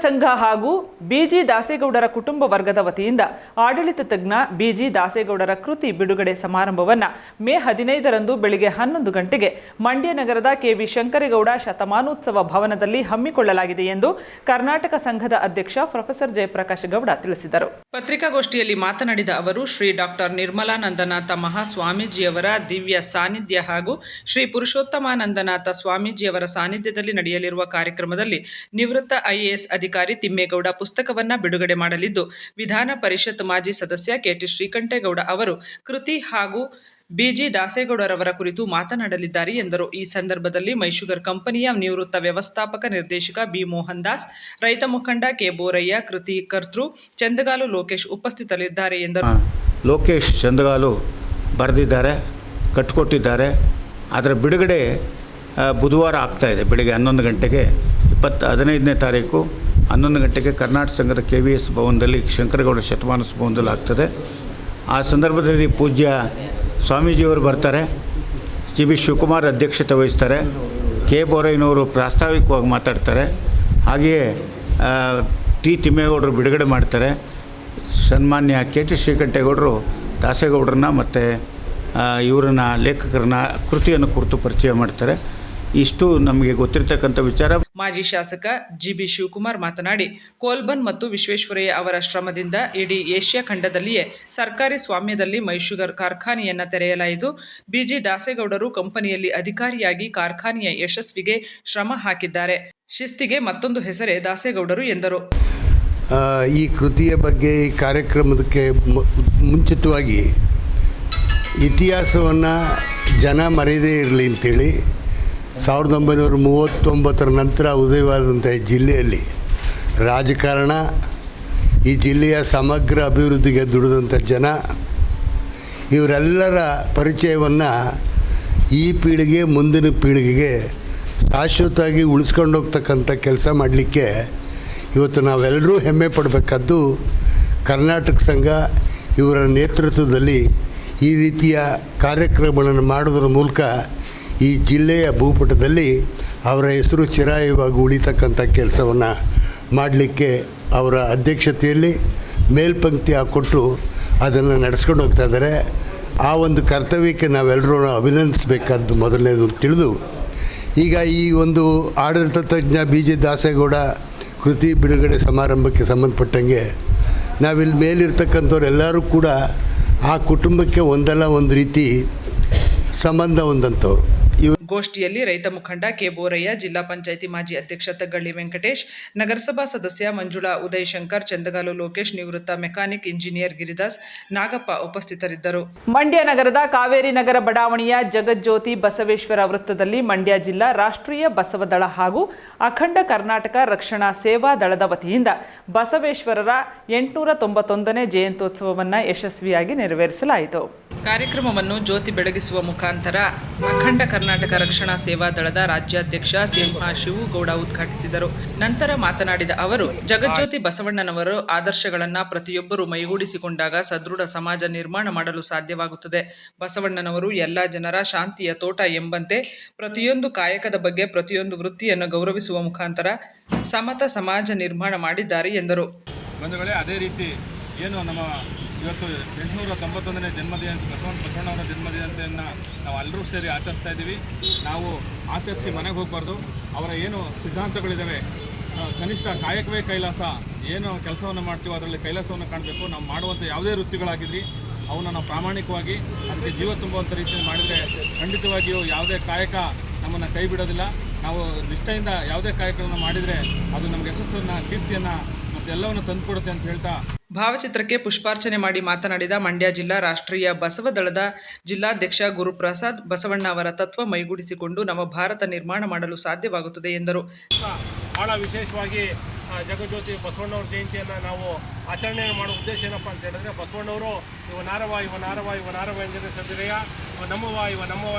ಸಂಘ ಹಾಗೂ ಬಿಜಿ ದಾಸೇಗೌಡರ ಕುಟುಂಬ ವರ್ಗದ ವತಿಯಿಂದ ಆಡಳಿತ ತಜ್ಞ ಬಿಜಿ ದಾಸೇಗೌಡರ ಕೃತಿ ಬಿಡುಗಡೆ ಸಮಾರಂಭವನ್ನು ಮೇ ಹದಿನೈದರಂದು ಬೆಳಗ್ಗೆ ಹನ್ನೊಂದು ಗಂಟೆಗೆ ಮಂಡ್ಯ ನಗರದ ಕೆವಿ ಶಂಕರೇಗೌಡ ಶತಮಾನೋತ್ಸವ ಭವನದಲ್ಲಿ ಹಮ್ಮಿಕೊಳ್ಳಲಾಗಿದೆ ಎಂದು ಕರ್ನಾಟಕ ಸಂಘದ ಅಧ್ಯಕ್ಷ ಪ್ರೊಫೆಸರ್ ಜಯಪ್ರಕಾಶ್ ಗೌಡ ತಿಳಿಸಿದರು. ಪತ್ರಿಕಾಗೋಷ್ಠಿಯಲ್ಲಿ ಮಾತನಾಡಿದ ಅವರು, ಶ್ರೀ ಡಾಕ್ಟರ್ ನಿರ್ಮಲಾನಂದನಾಥ ಮಹಾಸ್ವಾಮೀಜಿಯವರ ದಿವ್ಯ ಸಾನ್ನಿಧ್ಯ ಹಾಗೂ ಶ್ರೀ ಪುರುಷೋತ್ತಮಾನಂದನಾಥ ಸ್ವಾಮೀಜಿಯವರ ಸಾನ್ನಿಧ್ಯದಲ್ಲಿ ನಡೆಯಲಿರುವ ಕಾರ್ಯಕ್ರಮದಲ್ಲಿ ನಿವೃತ್ತ ಐಎಎಸ್ ಅಧಿಕಾರಿ ತಿಮ್ಮೇಗೌಡ ಪುಸ್ತಕವನ್ನ ಬಿಡುಗಡೆ ಮಾಡಲಿದ್ದು, ವಿಧಾನ ಪರಿಷತ್ ಮಾಜಿ ಸದಸ್ಯ ಕೆಟಿ ಶ್ರೀಕಂಠೇಗೌಡ ಅವರು ಕೃತಿ ಹಾಗೂ ಬಿಜಿ ದಾಸೇಗೌಡರವರ ಕುರಿತು ಮಾತನಾಡಲಿದ್ದಾರೆ ಎಂದರು. ಈ ಸಂದರ್ಭದಲ್ಲಿ ಮೈಶುಗರ್ ಕಂಪನಿಯ ನಿವೃತ್ತ ವ್ಯವಸ್ಥಾಪಕ ನಿರ್ದೇಶಕ ಬಿ ಮೋಹನ್ ದಾಸ್ ರೈತ ಮುಖಂಡ ಕೆ ಬೋರಯ್ಯ, ಕೃತಿ ಕರ್ತೃ ಚಂದಗಾಲು ಲೋಕೇಶ್ ಉಪಸ್ಥಿತರಿದ್ದಾರೆ ಎಂದರು. ಲೋಕೇಶ್ ಚಂದಗಾಲು ಬರೆದಿದ್ದಾರೆ ಕಟ್ಟಿಕೊಟ್ಟಿದ್ದಾರೆ ಅದರ ಬಿಡುಗಡೆ ಬುಧವಾರ ಆಗ್ತಾ ಇದೆ. ಬೆಳಿಗ್ಗೆ ಹನ್ನೊಂದು ಗಂಟೆಗೆ ಇಪ್ಪತ್ತು ಹದಿನೈದನೇ ತಾರೀಕು ಹನ್ನೊಂದು ಗಂಟೆಗೆ ಕರ್ನಾಟಕ ಸಂಘದ ಕೆ ವಿ ಎಸ್ ಭವನದಲ್ಲಿ ಶಂಕರಗೌಡ ಶತಮಾನಸ ಭವನದಲ್ಲಿ ಆಗ್ತದೆ. ಆ ಸಂದರ್ಭದಲ್ಲಿ ಪೂಜ್ಯ ಸ್ವಾಮೀಜಿಯವರು ಬರ್ತಾರೆ. ಜಿ ಬಿ ಶಿವಕುಮಾರ್ ಅಧ್ಯಕ್ಷತೆ ವಹಿಸ್ತಾರೆ. ಕೆ ಬೋರಯ್ಯನವರು ಪ್ರಾಸ್ತಾವಿಕವಾಗಿ ಮಾತಾಡ್ತಾರೆ. ಹಾಗೆಯೇ ಟಿ ತಿಮ್ಮೇಗೌಡರು ಬಿಡುಗಡೆ ಮಾಡ್ತಾರೆ. ಸನ್ಮಾನ್ಯ ಕೆ ಟಿ ಶ್ರೀಕಂಠೇಗೌಡರು ದಾಸೇಗೌಡರನ್ನ ಮತ್ತು ಇವರನ್ನ ಲೇಖಕರನ್ನ ಕೃತಿಯನ್ನು ಕುರಿತು ಪರಿಚಯ ಮಾಡ್ತಾರೆ. ಇಷ್ಟು ನಮಗೆ ಗೊತ್ತಿರತಕ್ಕಂಥ ವಿಚಾರ. ಮಾಜಿ ಶಾಸಕ ಜಿಬಿ ಶಿವಕುಮಾರ್ ಮಾತನಾಡಿ ಕೋಲ್ಬನ್ ಮತ್ತು ವಿಶ್ವೇಶ್ವರಯ್ಯ ಅವರ ಶ್ರಮದಿಂದ ಇಡೀ ಏಷ್ಯಾ ಖಂಡದಲ್ಲಿಯೇ ಸರ್ಕಾರಿ ಸ್ವಾಮ್ಯದಲ್ಲಿ ಮೈಶುಗರ್ ಕಾರ್ಖಾನೆಯನ್ನ ತೆರೆಯಲಾಯಿತು. ಬಿಜಿ ದಾಸೇಗೌಡರು ಕಂಪನಿಯಲ್ಲಿ ಅಧಿಕಾರಿಯಾಗಿ ಕಾರ್ಖಾನೆಯ ಯಶಸ್ವಿಗೆ ಶ್ರಮ ಹಾಕಿದ್ದಾರೆ. ಶಿಸ್ತಿಗೆ ಮತ್ತೊಂದು ಹೆಸರೇ ದಾಸೇಗೌಡರು ಎಂದರು. ಈ ಕೃತಿಯ ಬಗ್ಗೆ ಈ ಕಾರ್ಯಕ್ರಮಕ್ಕೆ ಮು- ಮುಂಚಿತವಾಗಿ ಇತಿಹಾಸವನ್ನು ಜನ ಮರೆಯದೇ ಇರಲಿ ಅಂತೇಳಿ ಸಾವಿರದ ಒಂಬೈನೂರ ಮೂವತ್ತೊಂಬತ್ತರ ನಂತರ ಉದಯವಾದಂಥ ಈ ಜಿಲ್ಲೆಯಲ್ಲಿ ರಾಜಕಾರಣ, ಈ ಜಿಲ್ಲೆಯ ಸಮಗ್ರ ಅಭಿವೃದ್ಧಿಗೆ ದುಡಿದಂಥ ಜನ, ಇವರೆಲ್ಲರ ಪರಿಚಯವನ್ನು ಈ ಪೀಳಿಗೆ, ಮುಂದಿನ ಪೀಳಿಗೆಗೆ ಶಾಶ್ವತವಾಗಿ ಉಳಿಸ್ಕೊಂಡು ಹೋಗ್ತಕ್ಕಂಥ ಕೆಲಸ ಮಾಡಲಿಕ್ಕೆ ಇವತ್ತು ನಾವೆಲ್ಲರೂ ಹೆಮ್ಮೆ ಪಡಬೇಕಾದ್ದು ಕರ್ನಾಟಕ ಸಂಘ ಇವರ ನೇತೃತ್ವದಲ್ಲಿ ಈ ರೀತಿಯ ಕಾರ್ಯಕ್ರಮಗಳನ್ನು ಮಾಡೋದ್ರ ಮೂಲಕ ಈ ಜಿಲ್ಲೆಯ ಭೂಪಟದಲ್ಲಿ ಅವರ ಹೆಸರು ಚಿರಾಯವಾಗಿ ಉಳಿತಕ್ಕಂಥ ಕೆಲಸವನ್ನು ಮಾಡಲಿಕ್ಕೆ ಅವರ ಅಧ್ಯಕ್ಷತೆಯಲ್ಲಿ ಮೇಲ್ಪಂಕ್ತಿ ಹಾಕ್ಕೊಟ್ಟು ಅದನ್ನು ನಡೆಸ್ಕೊಂಡು ಹೋಗ್ತಾ ಇದ್ದಾರೆ. ಆ ಒಂದು ಕರ್ತವ್ಯಕ್ಕೆ ನಾವೆಲ್ಲರೂ ಅಭಿನಂದಿಸಬೇಕಾದ್ದು ಮೊದಲನೇದು ತಿಳಿದು, ಈಗ ಈ ಒಂದು ಆಡಳಿತ ತಜ್ಞ ಬಿ ಜೆ ದಾಸೇಗೌಡ ಕೃತಿ ಬಿಡುಗಡೆ ಸಮಾರಂಭಕ್ಕೆ ಸಂಬಂಧಪಟ್ಟಂಗೆ ನಾವಿಲ್ಲಿ ಮೇಲಿರ್ತಕ್ಕಂಥವ್ರೆಲ್ಲರೂ ಕೂಡ ಆ ಕುಟುಂಬಕ್ಕೆ ಒಂದಲ್ಲ ಒಂದು ರೀತಿ ಸಂಬಂಧ ಹೊಂದಂಥವ್ರು. you ಗೋಷ್ಠಿಯಲ್ಲಿ ರೈತ ಮುಖಂಡ ಕೆ ಬೋರಯ್ಯ ಜಿಲ್ಲಾ ಪಂಚಾಯಿತಿ ಮಾಜಿ ಅಧ್ಯಕ್ಷ ತಗ್ಗಳ್ಳಿ ವೆಂಕಟೇಶ್ ನಗರಸಭಾ ಸದಸ್ಯ ಮಂಜುಳಾ ಉದಯ್ ಶಂಕರ್ ಚಂದಗಾಲು ಲೋಕೇಶ್ ನಿವೃತ್ತ ಮೆಕ್ಯಾನಿಕ್ ಇಂಜಿನಿಯರ್ ಗಿರಿದಾಸ್ ನಾಗಪ್ಪ ಉಪಸ್ಥಿತರಿದ್ದರು. ಮಂಡ್ಯ ನಗರದ ಕಾವೇರಿ ನಗರ ಬಡಾವಣೆಯ ಜಗಜ್ಯೋತಿ ಬಸವೇಶ್ವರ ವೃತ್ತದಲ್ಲಿ ಮಂಡ್ಯ ಜಿಲ್ಲಾ ರಾಷ್ಟ್ರೀಯ ಬಸವದಳ ಹಾಗೂ ಅಖಂಡ ಕರ್ನಾಟಕ ರಕ್ಷಣಾ ಸೇವಾ ದಳದ ವತಿಯಿಂದ ಬಸವೇಶ್ವರರ ಎಂಟುನೂರ ತೊಂಬತ್ತೊಂದನೇ ಜಯಂತ್ಯೋತ್ಸವವನ್ನು ಯಶಸ್ವಿಯಾಗಿ ನೆರವೇರಿಸಲಾಯಿತು. ಕಾರ್ಯಕ್ರಮವನ್ನು ಜ್ಯೋತಿ ಬೆಳಗಿಸುವ ಮುಖಾಂತರ ಅಖಂಡ ಕರ್ನಾಟಕ ರಕ್ಷಣಾ ಸೇವಾ ದಳದ ರಾಜ್ಯಾಧ್ಯಕ್ಷ ಸಿಂಹ ಶಿವುಗೌಡ ಉದ್ಘಾಟಿಸಿದರು. ನಂತರ ಮಾತನಾಡಿದ ಅವರು, ಜಗಜ್ಯೋತಿ ಬಸವಣ್ಣನವರು ಆದರ್ಶಗಳನ್ನ ಪ್ರತಿಯೊಬ್ಬರು ಮೈಗೂಡಿಸಿಕೊಂಡಾಗ ಸದೃಢ ಸಮಾಜ ನಿರ್ಮಾಣ ಮಾಡಲು ಸಾಧ್ಯವಾಗುತ್ತದೆ. ಬಸವಣ್ಣನವರು ಎಲ್ಲ ಜನರ ಶಾಂತಿಯ ತೋಟ ಎಂಬಂತೆ ಪ್ರತಿಯೊಂದು ಕಾಯಕದ ಬಗ್ಗೆ ಪ್ರತಿಯೊಂದು ವೃತ್ತಿಯನ್ನು ಗೌರವಿಸುವ ಮುಖಾಂತರ ಸಮತ ಸಮಾಜ ನಿರ್ಮಾಣ ಮಾಡಿದ್ದಾರೆ ಎಂದರು. ಅದೇ ರೀತಿ ಏನು ನಮ್ಮ ಇವತ್ತು ಎಂಟುನೂರ ತೊಂಬತ್ತೊಂದನೇ ಜನ್ಮದಿನ ಬಸವಣ್ಣ ಬಸವಣ್ಣವರ ಜನ್ಮದಿನತೆಯನ್ನು ನಾವು ಎಲ್ಲರೂ ಸೇರಿ ಆಚರಿಸ್ತಾ ಇದ್ದೀವಿ. ನಾವು ಆಚರಿಸಿ ಮನೆಗೆ ಹೋಗಬಾರ್ದು. ಅವರ ಏನು ಸಿದ್ಧಾಂತಗಳಿದ್ದಾವೆ ಕನಿಷ್ಠ ಕಾಯಕವೇ ಕೈಲಾಸ ಏನು ಕೆಲಸವನ್ನು ಮಾಡ್ತೀವೋ ಅದರಲ್ಲಿ ಕೈಲಾಸವನ್ನು ಕಾಣಬೇಕು. ನಾವು ಮಾಡುವಂಥ ಯಾವುದೇ ವೃತ್ತಿಗಳಾಗಿದ್ರಿ, ಅವನ್ನ ನಾವು ಪ್ರಾಮಾಣಿಕವಾಗಿ ಅದಕ್ಕೆ ಜೀವ ತುಂಬುವಂಥ ರೀತಿಯಲ್ಲಿ ಮಾಡಿದರೆ ಖಂಡಿತವಾಗಿಯೂ ಯಾವುದೇ ಕಾಯಕ ನಮ್ಮನ್ನು ಕೈ ಬಿಡೋದಿಲ್ಲ. ನಾವು ನಿಷ್ಠೆಯಿಂದ ಯಾವುದೇ ಕಾಯಕವನ್ನು ಮಾಡಿದರೆ ಅದು ನಮಗೆ ಯಶಸ್ಸನ್ನು, ಕೀರ್ತಿಯನ್ನು ಎಲ್ಲವನ್ನು ತಂದುಕೊಡುತ್ತೆ ಅಂತ ಹೇಳ್ತಾ ಭಾವಚಿತ್ರಕ್ಕೆ ಪುಷ್ಪಾರ್ಚನೆ ಮಾಡಿ ಮಾತನಾಡಿದ ಮಂಡ್ಯ ಜಿಲ್ಲಾ ರಾಷ್ಟ್ರೀಯ ಬಸವ ದಳದ ಜಿಲ್ಲಾಧ್ಯಕ್ಷ ಗುರುಪ್ರಸಾದ್ ಬಸವಣ್ಣ ಅವರ ತತ್ವ ಮೈಗೂಡಿಸಿಕೊಂಡು ನಮ್ಮ ಭಾರತ ನಿರ್ಮಾಣ ಮಾಡಲು ಸಾಧ್ಯವಾಗುತ್ತದೆ ಎಂದರು. ಬಹಳ ವಿಶೇಷವಾಗಿ ಜಗಜ್ಯೋತಿ ಬಸವಣ್ಣವ್ರ ಜಯಂತಿಯನ್ನು ನಾವು ಆಚರಣೆ ಮಾಡೋ ಉದ್ದೇಶ ಏನಪ್ಪ ಅಂತ ಹೇಳಿದ್ರೆ ಬಸವಣ್ಣವರು ಇವ ನಾರವ ಇವ ನಾರವ ಇವ ನಾರವ ಎಂದಿನ ಸದಿರೆಯ ಇವ ನಮ್ಮವ ಇವ ನಮ್ಮವ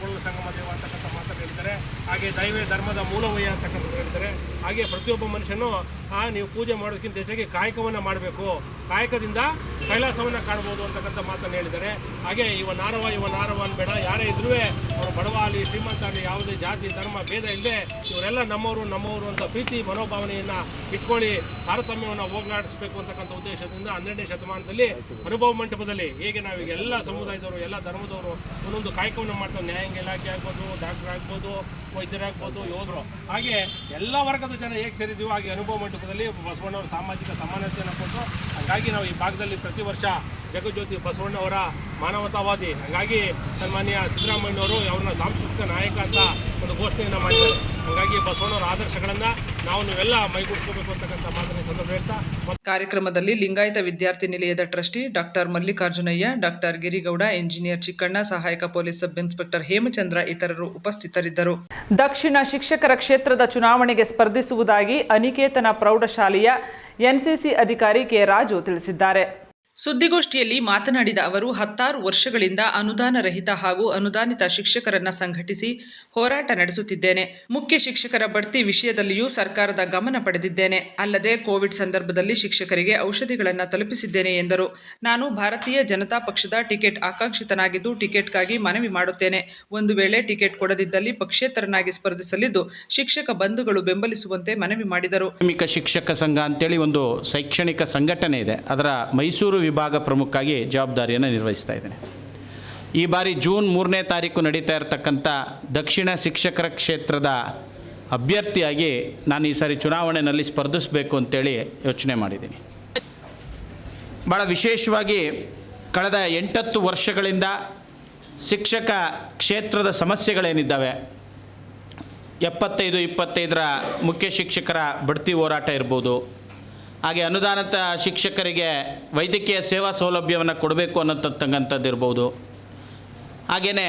ಪೂರ್ಣ ಸಂಗಮ ದೇವ ಅಂತಕ್ಕಂಥ ಹೇಳಿದ್ದಾರೆ. ಹಾಗೆ ದೈವೇ ಧರ್ಮದ ಮೂಲವಯ್ಯ ಅಂತಕ್ಕಂಥದ್ದು ಹೇಳ್ತಾರೆ ಹಾಗೆ ಪ್ರತಿಯೊಬ್ಬ ಮನುಷ್ಯನು, ಆ, ನೀವು ಪೂಜೆ ಮಾಡೋದಕ್ಕಿಂತ ಹೆಚ್ಚಾಗಿ ಕಾಯಕವನ್ನು ಮಾಡಬೇಕು. ಕಾಯಕದಿಂದ ಕೈಲಾಸವನ್ನು ಕಾಣ್ಬೋದು ಅಂತಕ್ಕಂಥ ಮಾತನ್ನು ಹೇಳಿದ್ದಾರೆ. ಹಾಗೆ ಇವ ನಾರವ ಇವ ನಾರವ ಅನ್ಬೇಡ. ಯಾರೇ ಇದ್ರೂ ಅವರು ಬಡವ ಆಗಲಿ ಶ್ರೀಮಂತ ಆಗಲಿ ಯಾವುದೇ ಜಾತಿ, ಧರ್ಮ, ಭೇದ ಇಲ್ಲದೆ ಇವರೆಲ್ಲ ನಮ್ಮವರು ನಮ್ಮವರು ಅಂತ ಪ್ರೀತಿ, ಮನೋಭಾವನೆಯನ್ನು ಇಟ್ಕೊಳ್ಳಿ, ತಾರತಮ್ಯವನ್ನು ಹೋಗಲಾಡಿಸಬೇಕು ಅಂತಕ್ಕಂಥ ಉದ್ದೇಶದಿಂದ ಹನ್ನೆರಡನೇ ಶತಮಾನದಲ್ಲಿ ಅನುಭವ ಮಂಟಪದಲ್ಲಿ ಹೇಗೆ ನಾವೀಗ ಎಲ್ಲ ಸಮುದಾಯದವರು, ಎಲ್ಲ ಧರ್ಮದವರು ಒಂದೊಂದು ಕಾಯಕವನ್ನು ಮಾಡ್ತಾರೆ ನ್ಯಾಯಾಂಗ ಇಲಾಖೆ ಆಗ್ಬೋದು, ಡಾಕ್ಟರ್ ಆಗ್ಬೋದು ವೈದ್ಯರಾಗ್ಬೋದು ಯೋಧರು. ಹಾಗೆ ಎಲ್ಲ ವರ್ಗದ ಜನ ಹೇಗೆ ಸೇರಿದ್ದೀವೋ ಹಾಗೆ ಅನುಭವ ಮಂಟಪದಲ್ಲಿ ಬಸವಣ್ಣವರು ಸಾಮಾಜಿಕ ಸಮಾನತೆಯನ್ನು ಕೊಟ್ಟು, ಹಾಗಾಗಿ ನಾವು ಈ ಭಾಗದಲ್ಲಿ ಪ್ರತಿ ವರ್ಷ ಜಗಜ್ಯೋತಿ ಬಸವಣ್ಣವರ ಮಾನವತಾವಾದಿ. ಹಾಗಾಗಿ ಸನ್ಮಾನ್ಯ ಸಿದ್ದರಾಮಯ್ಯನವರು ಅವ್ರನ್ನ ಸಾಂಸ್ಕೃತಿಕ ನಾಯಕ ಅಂತ ಒಂದು ಘೋಷಣೆಯನ್ನು ಮಾಡಿದ್ದಾರೆ. ಹಾಗಾಗಿ ಬಸವಣ್ಣವರ ಆದರ್ಶಗಳನ್ನು ನಾವು ನೀವೆಲ್ಲ ಮೈಗೂಡಿಸ್ಕೋಬೇಕು ಅಂತಕ್ಕಂಥ ಮಾತನ್ನು ಸಂದರ್ಭ ಹೇಳ್ತಾ ಕಾರ್ಯಕ್ರಮದಲ್ಲಿ ಲಿಂಗಾಯತ ವಿದ್ಯಾರ್ಥಿ ನಿಲಯದ trustee doctor Mallikarjunaiah doctor Girigowda engineer Chikkanna ಸಹಾಯಕ ಪೊಲೀಸ್ ಸಬ್ ಇನ್ಸ್ಪೆಕ್ಟರ್ ಹೇಮಚಂದ್ರ ಇತರರು ಉಪಸ್ಥಿತರಿದ್ದರು. ದಕ್ಷಿಣ ಶಿಕ್ಷಕರ ಕ್ಷೇತ್ರದ ಚುನಾವಣೆಗೆ ಸ್ಪರ್ಧಿಸುವುದಾಗಿ ಅನಿಕೇತನ ಪ್ರೌಢಶಾಲೆಯ ಎನ್ಸಿಸಿ ಅಧಿಕಾರಿ ಕೆ. ರಾಜು ತಿಳಿಸಿದ್ದಾರೆ. ಸುದ್ದಿಗೋಷ್ಠಿಯಲ್ಲಿ ಮಾತನಾಡಿದ ಅವರು, ಹತ್ತಾರು ವರ್ಷಗಳಿಂದ ಅನುದಾನ ರಹಿತ ಹಾಗೂ ಅನುದಾನಿತ ಶಿಕ್ಷಕರನ್ನ ಸಂಘಟಿಸಿ ಹೋರಾಟ ನಡೆಸುತ್ತಿದ್ದೇನೆ. ಮುಖ್ಯ ಶಿಕ್ಷಕರ ಬಡ್ತಿ ವಿಷಯದಲ್ಲಿಯೂ ಸರ್ಕಾರದ ಗಮನ ಪಡೆದಿದ್ದೇನೆ. ಅಲ್ಲದೆ ಕೋವಿಡ್ ಸಂದರ್ಭದಲ್ಲಿ ಶಿಕ್ಷಕರಿಗೆ ಔಷಧಿಗಳನ್ನು ತಲುಪಿಸಿದ್ದೇನೆ ಎಂದರು. ನಾನು ಭಾರತೀಯ ಜನತಾ ಪಕ್ಷದ ಟಿಕೆಟ್ ಆಕಾಂಕ್ಷಿತನಾಗಿದ್ದು, ಟಿಕೆಟ್ಗಾಗಿ ಮನವಿ ಮಾಡುತ್ತೇನೆ. ಒಂದು ವೇಳೆ ಟಿಕೆಟ್ ಕೊಡದಿದ್ದಲ್ಲಿ ಪಕ್ಷೇತರನಾಗಿ ಸ್ಪರ್ಧಿಸಲಿದ್ದು, ಶಿಕ್ಷಕ ಬಂಧುಗಳು ಬೆಂಬಲಿಸುವಂತೆ ಮನವಿ ಮಾಡಿದರು. ಶಿಕ್ಷಕ ಸಂಘ ಅಂತೇಳಿ ಒಂದು ಶೈಕ್ಷಣಿಕ ಸಂಘಟನೆ ಇದೆ. ಅದರ ಮೈಸೂರು ವಿಭಾಗ ಪ್ರಮುಖಾಗಿ ಜವಾಬ್ದಾರಿಯನ್ನು ನಿರ್ವಹಿಸ್ತಾ ಇದ್ದೇನೆ. ಈ ಬಾರಿ ಜೂನ್ ಮೂರನೇ ತಾರೀಕು ನಡೀತಾ ಇರತಕ್ಕಂಥ ದಕ್ಷಿಣ ಶಿಕ್ಷಕರ ಕ್ಷೇತ್ರದ ಅಭ್ಯರ್ಥಿಯಾಗಿ ನಾನು ಈ ಸಾರಿ ಚುನಾವಣೆಯಲ್ಲಿ ಸ್ಪರ್ಧಿಸಬೇಕು ಅಂತೇಳಿ ಯೋಚನೆ ಮಾಡಿದ್ದೀನಿ. ಭಾಳ ವಿಶೇಷವಾಗಿ ಕಳೆದ ಎಂಟತ್ತು ವರ್ಷಗಳಿಂದ ಶಿಕ್ಷಕ ಕ್ಷೇತ್ರದ ಸಮಸ್ಯೆಗಳೇನಿದ್ದಾವೆ, ಎಪ್ಪತ್ತೈದು, ಇಪ್ಪತ್ತೈದರ ಮುಖ್ಯ ಶಿಕ್ಷಕರ ಬಡ್ತಿ ಹೋರಾಟ ಇರ್ಬೋದು ಹಾಗೆ ಅನುದಾನಿತ ಶಿಕ್ಷಕರಿಗೆ ವೈದ್ಯಕೀಯ ಸೇವಾ ಸೌಲಭ್ಯವನ್ನು ಕೊಡಬೇಕು ಅನ್ನೋತಕ್ಕಂಥದ್ದು ಇರ್ಬೋದು. ಹಾಗೆಯೇ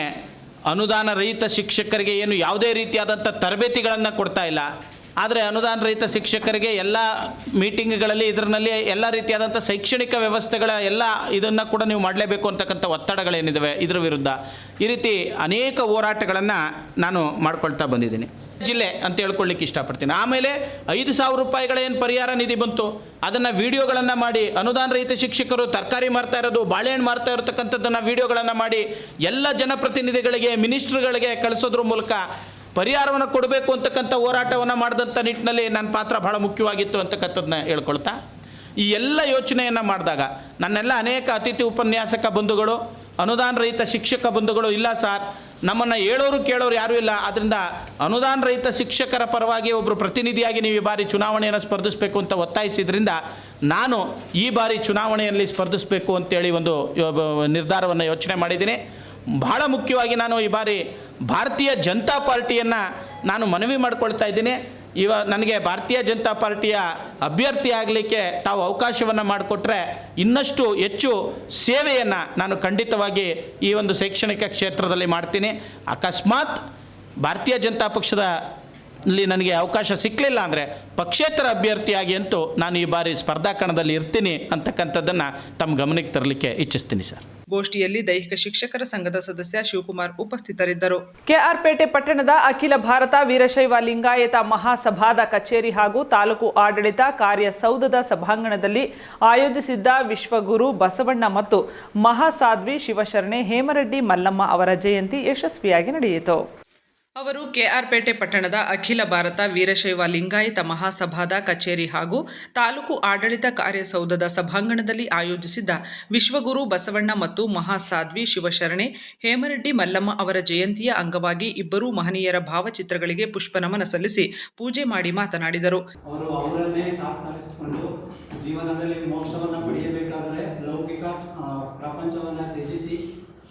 ಅನುದಾನ ರಹಿತ ಶಿಕ್ಷಕರಿಗೆ ಏನು ಯಾವುದೇ ರೀತಿಯಾದಂಥ ತರಬೇತಿಗಳನ್ನು ಕೊಡ್ತಾ ಇಲ್ಲ. ಆದರೆ ಅನುದಾನ ರಹಿತ ಶಿಕ್ಷಕರಿಗೆ ಎಲ್ಲ ಮೀಟಿಂಗ್ಗಳಲ್ಲಿ ಇದರಲ್ಲಿ ಎಲ್ಲ ರೀತಿಯಾದಂಥ ಶೈಕ್ಷಣಿಕ ವ್ಯವಸ್ಥೆಗಳ ಎಲ್ಲ ಇದನ್ನು ಕೂಡ ನೀವು ಮಾಡಲೇಬೇಕು ಅಂತಕ್ಕಂಥ ಒತ್ತಡಗಳೇನಿದ್ದಾವೆ ಇದರ ವಿರುದ್ಧ ಈ ರೀತಿ ಅನೇಕ ಹೋರಾಟಗಳನ್ನು ನಾನು ಮಾಡ್ಕೊಳ್ತಾ ಬಂದಿದ್ದೀನಿ. ಜಿಲ್ಲೆ ಅಂತ ಹೇಳ್ಕೊಳ್ಳಿಕ್ಕೆ ಇಷ್ಟಪಡ್ತೀನಿ. ಆಮೇಲೆ ಐದು ಸಾವಿರ ರೂಪಾಯಿಗಳೇನು ಪರಿಹಾರ ನಿಧಿ ಬಂತು? ಅದನ್ನು ವಿಡಿಯೋಗಳನ್ನು ಮಾಡಿ ಅನುದಾನ ರಹಿತ ಶಿಕ್ಷಕರು ತರಕಾರಿ ಮಾರ್ತಾ ಇರೋದು, ಬಾಳೆಹಣ್ಣು ಮಾರ್ತಾ ಇರತಕ್ಕಂಥದ್ದನ್ನು ವಿಡಿಯೋಗಳನ್ನು ಮಾಡಿ ಎಲ್ಲ ಜನಪ್ರತಿನಿಧಿಗಳಿಗೆ, ಮಿನಿಸ್ಟ್ರುಗಳಿಗೆ ಕಳಿಸೋದ್ರ ಮೂಲಕ ಪರಿಹಾರವನ್ನು ಕೊಡಬೇಕು ಅಂತಕ್ಕಂಥ ಹೋರಾಟವನ್ನು ಮಾಡಿದಂಥ ನಿಟ್ಟಿನಲ್ಲಿ ನನ್ನ ಪಾತ್ರ ಬಹಳ ಮುಖ್ಯವಾಗಿತ್ತು ಅಂತಕ್ಕಂಥದ್ದನ್ನ ಹೇಳ್ಕೊಳ್ತಾ, ಈ ಎಲ್ಲ ಯೋಚನೆಯನ್ನು ಮಾಡಿದಾಗ ನನ್ನೆಲ್ಲ ಅನೇಕ ಅತಿಥಿ ಉಪನ್ಯಾಸಕ ಬಂಧುಗಳು, ಅನುದಾನ ರಹಿತ ಶಿಕ್ಷಕ ಬಂಧುಗಳು, ಇಲ್ಲ ಸರ್, ನಮ್ಮನ್ನು ಹೇಳೋರು ಕೇಳೋರು ಯಾರೂ ಇಲ್ಲ ಆದ್ದರಿಂದ ಅನುದಾನ ರಹಿತ ಶಿಕ್ಷಕರ ಪರವಾಗಿ ಒಬ್ಬರು ಪ್ರತಿನಿಧಿಯಾಗಿ ನೀವು ಈ ಬಾರಿ ಚುನಾವಣೆಯನ್ನು ಸ್ಪರ್ಧಿಸಬೇಕು ಅಂತ ಒತ್ತಾಯಿಸಿದ್ರಿಂದ ನಾನು ಈ ಬಾರಿ ಚುನಾವಣೆಯಲ್ಲಿ ಸ್ಪರ್ಧಿಸಬೇಕು ಅಂತೇಳಿ ಒಂದು ನಿರ್ಧಾರವನ್ನು ಯೋಚನೆ ಮಾಡಿದ್ದೀನಿ. ಬಹಳ ಮುಖ್ಯವಾಗಿ ನಾನು ಈ ಬಾರಿ ಭಾರತೀಯ ಜನತಾ ಪಾರ್ಟಿಯನ್ನು ನಾನು ಮನವಿ ಮಾಡಿಕೊಳ್ತಾ ಇದ್ದೀನಿ. ಇವ ನನಗೆ ಭಾರತೀಯ ಜನತಾ ಪಾರ್ಟಿಯ ಅಭ್ಯರ್ಥಿ ಆಗಲಿಕ್ಕೆ ತಾವು ಅವಕಾಶವನ್ನು ಮಾಡಿಕೊಟ್ರೆ ಇನ್ನಷ್ಟು ಹೆಚ್ಚು ಸೇವೆಯನ್ನು ನಾನು ಖಂಡಿತವಾಗಿ ಈ ಒಂದು ಶೈಕ್ಷಣಿಕ ಕ್ಷೇತ್ರದಲ್ಲಿ ಮಾಡ್ತೀನಿ. ಅಕಸ್ಮಾತ್ ಭಾರತೀಯ ಜನತಾ ಪಕ್ಷದ ಅಲ್ಲಿ ನನಗೆ ಅವಕಾಶ ಸಿಕ್ಕಲಿಲ್ಲ ಅಂದರೆ ಪಕ್ಷೇತರ ಅಭ್ಯರ್ಥಿಯಾಗಿ ಅಂತೂ ನಾನು ಈ ಬಾರಿ ಸ್ಪರ್ಧಾ ಕಣದಲ್ಲಿ ಇರ್ತೀನಿ ಅಂತಕ್ಕಂಥದ್ದನ್ನು ತಮ್ಮ ಗಮನಕ್ಕೆ ತರಲಿಕ್ಕೆ ಇಚ್ಛಿಸ್ತೀನಿ ಸರ್. ಗೋಷ್ಠಿಯಲ್ಲಿ ದೈಹಿಕ ಶಿಕ್ಷಕರ ಸಂಘದ ಸದಸ್ಯ ಶಿವಕುಮಾರ್ ಉಪಸ್ಥಿತರಿದ್ದರು. ಕೆಆರ್ಪೇಟೆ ಪಟ್ಟಣದ ಅಖಿಲ ಭಾರತ ವೀರಶೈವ ಲಿಂಗಾಯತ ಮಹಾಸಭಾದ ಕಚೇರಿ ಹಾಗೂ ತಾಲೂಕು ಆಡಳಿತ ಕಾರ್ಯಸೌಧದ ಸಭಾಂಗಣದಲ್ಲಿ ಆಯೋಜಿಸಿದ್ದ ವಿಶ್ವಗುರು ಬಸವಣ್ಣ ಮತ್ತು ಮಹಾಸಾಧ್ವಿ ಶಿವಶರಣೆ ಹೇಮರೆಡ್ಡಿ ಮಲ್ಲಮ್ಮ ಅವರ ಜಯಂತಿ ಯಶಸ್ವಿಯಾಗಿ ನಡೆಯಿತು. ಅವರು ಕೆಆರ್ಪೇಟೆ ಪಟ್ಟಣದ ಅಖಿಲ ಭಾರತ ವೀರಶೈವ ಲಿಂಗಾಯತ ಮಹಾಸಭಾದ ಕಚೇರಿ ಹಾಗೂ ತಾಲೂಕು ಆಡಳಿತ ಕಾರ್ಯಸೌಧದ ಸಭಾಂಗಣದಲ್ಲಿ ಆಯೋಜಿಸಿದ್ದ ವಿಶ್ವಗುರು ಬಸವಣ್ಣ ಮತ್ತು ಮಹಾಸಾಧ್ವಿ ಶಿವಶರಣೆ, ಹೇಮರೆಡ್ಡಿ ಮಲ್ಲಮ್ಮ ಅವರ ಜಯಂತಿಯ ಅಂಗವಾಗಿ ಇಬ್ಬರೂ ಮಹನೀಯರ ಭಾವಚಿತ್ರಗಳಿಗೆ ಪುಷ್ಪನಮನ ಸಲ್ಲಿಸಿ ಪೂಜೆ ಮಾಡಿ ಮಾತನಾಡಿದರು.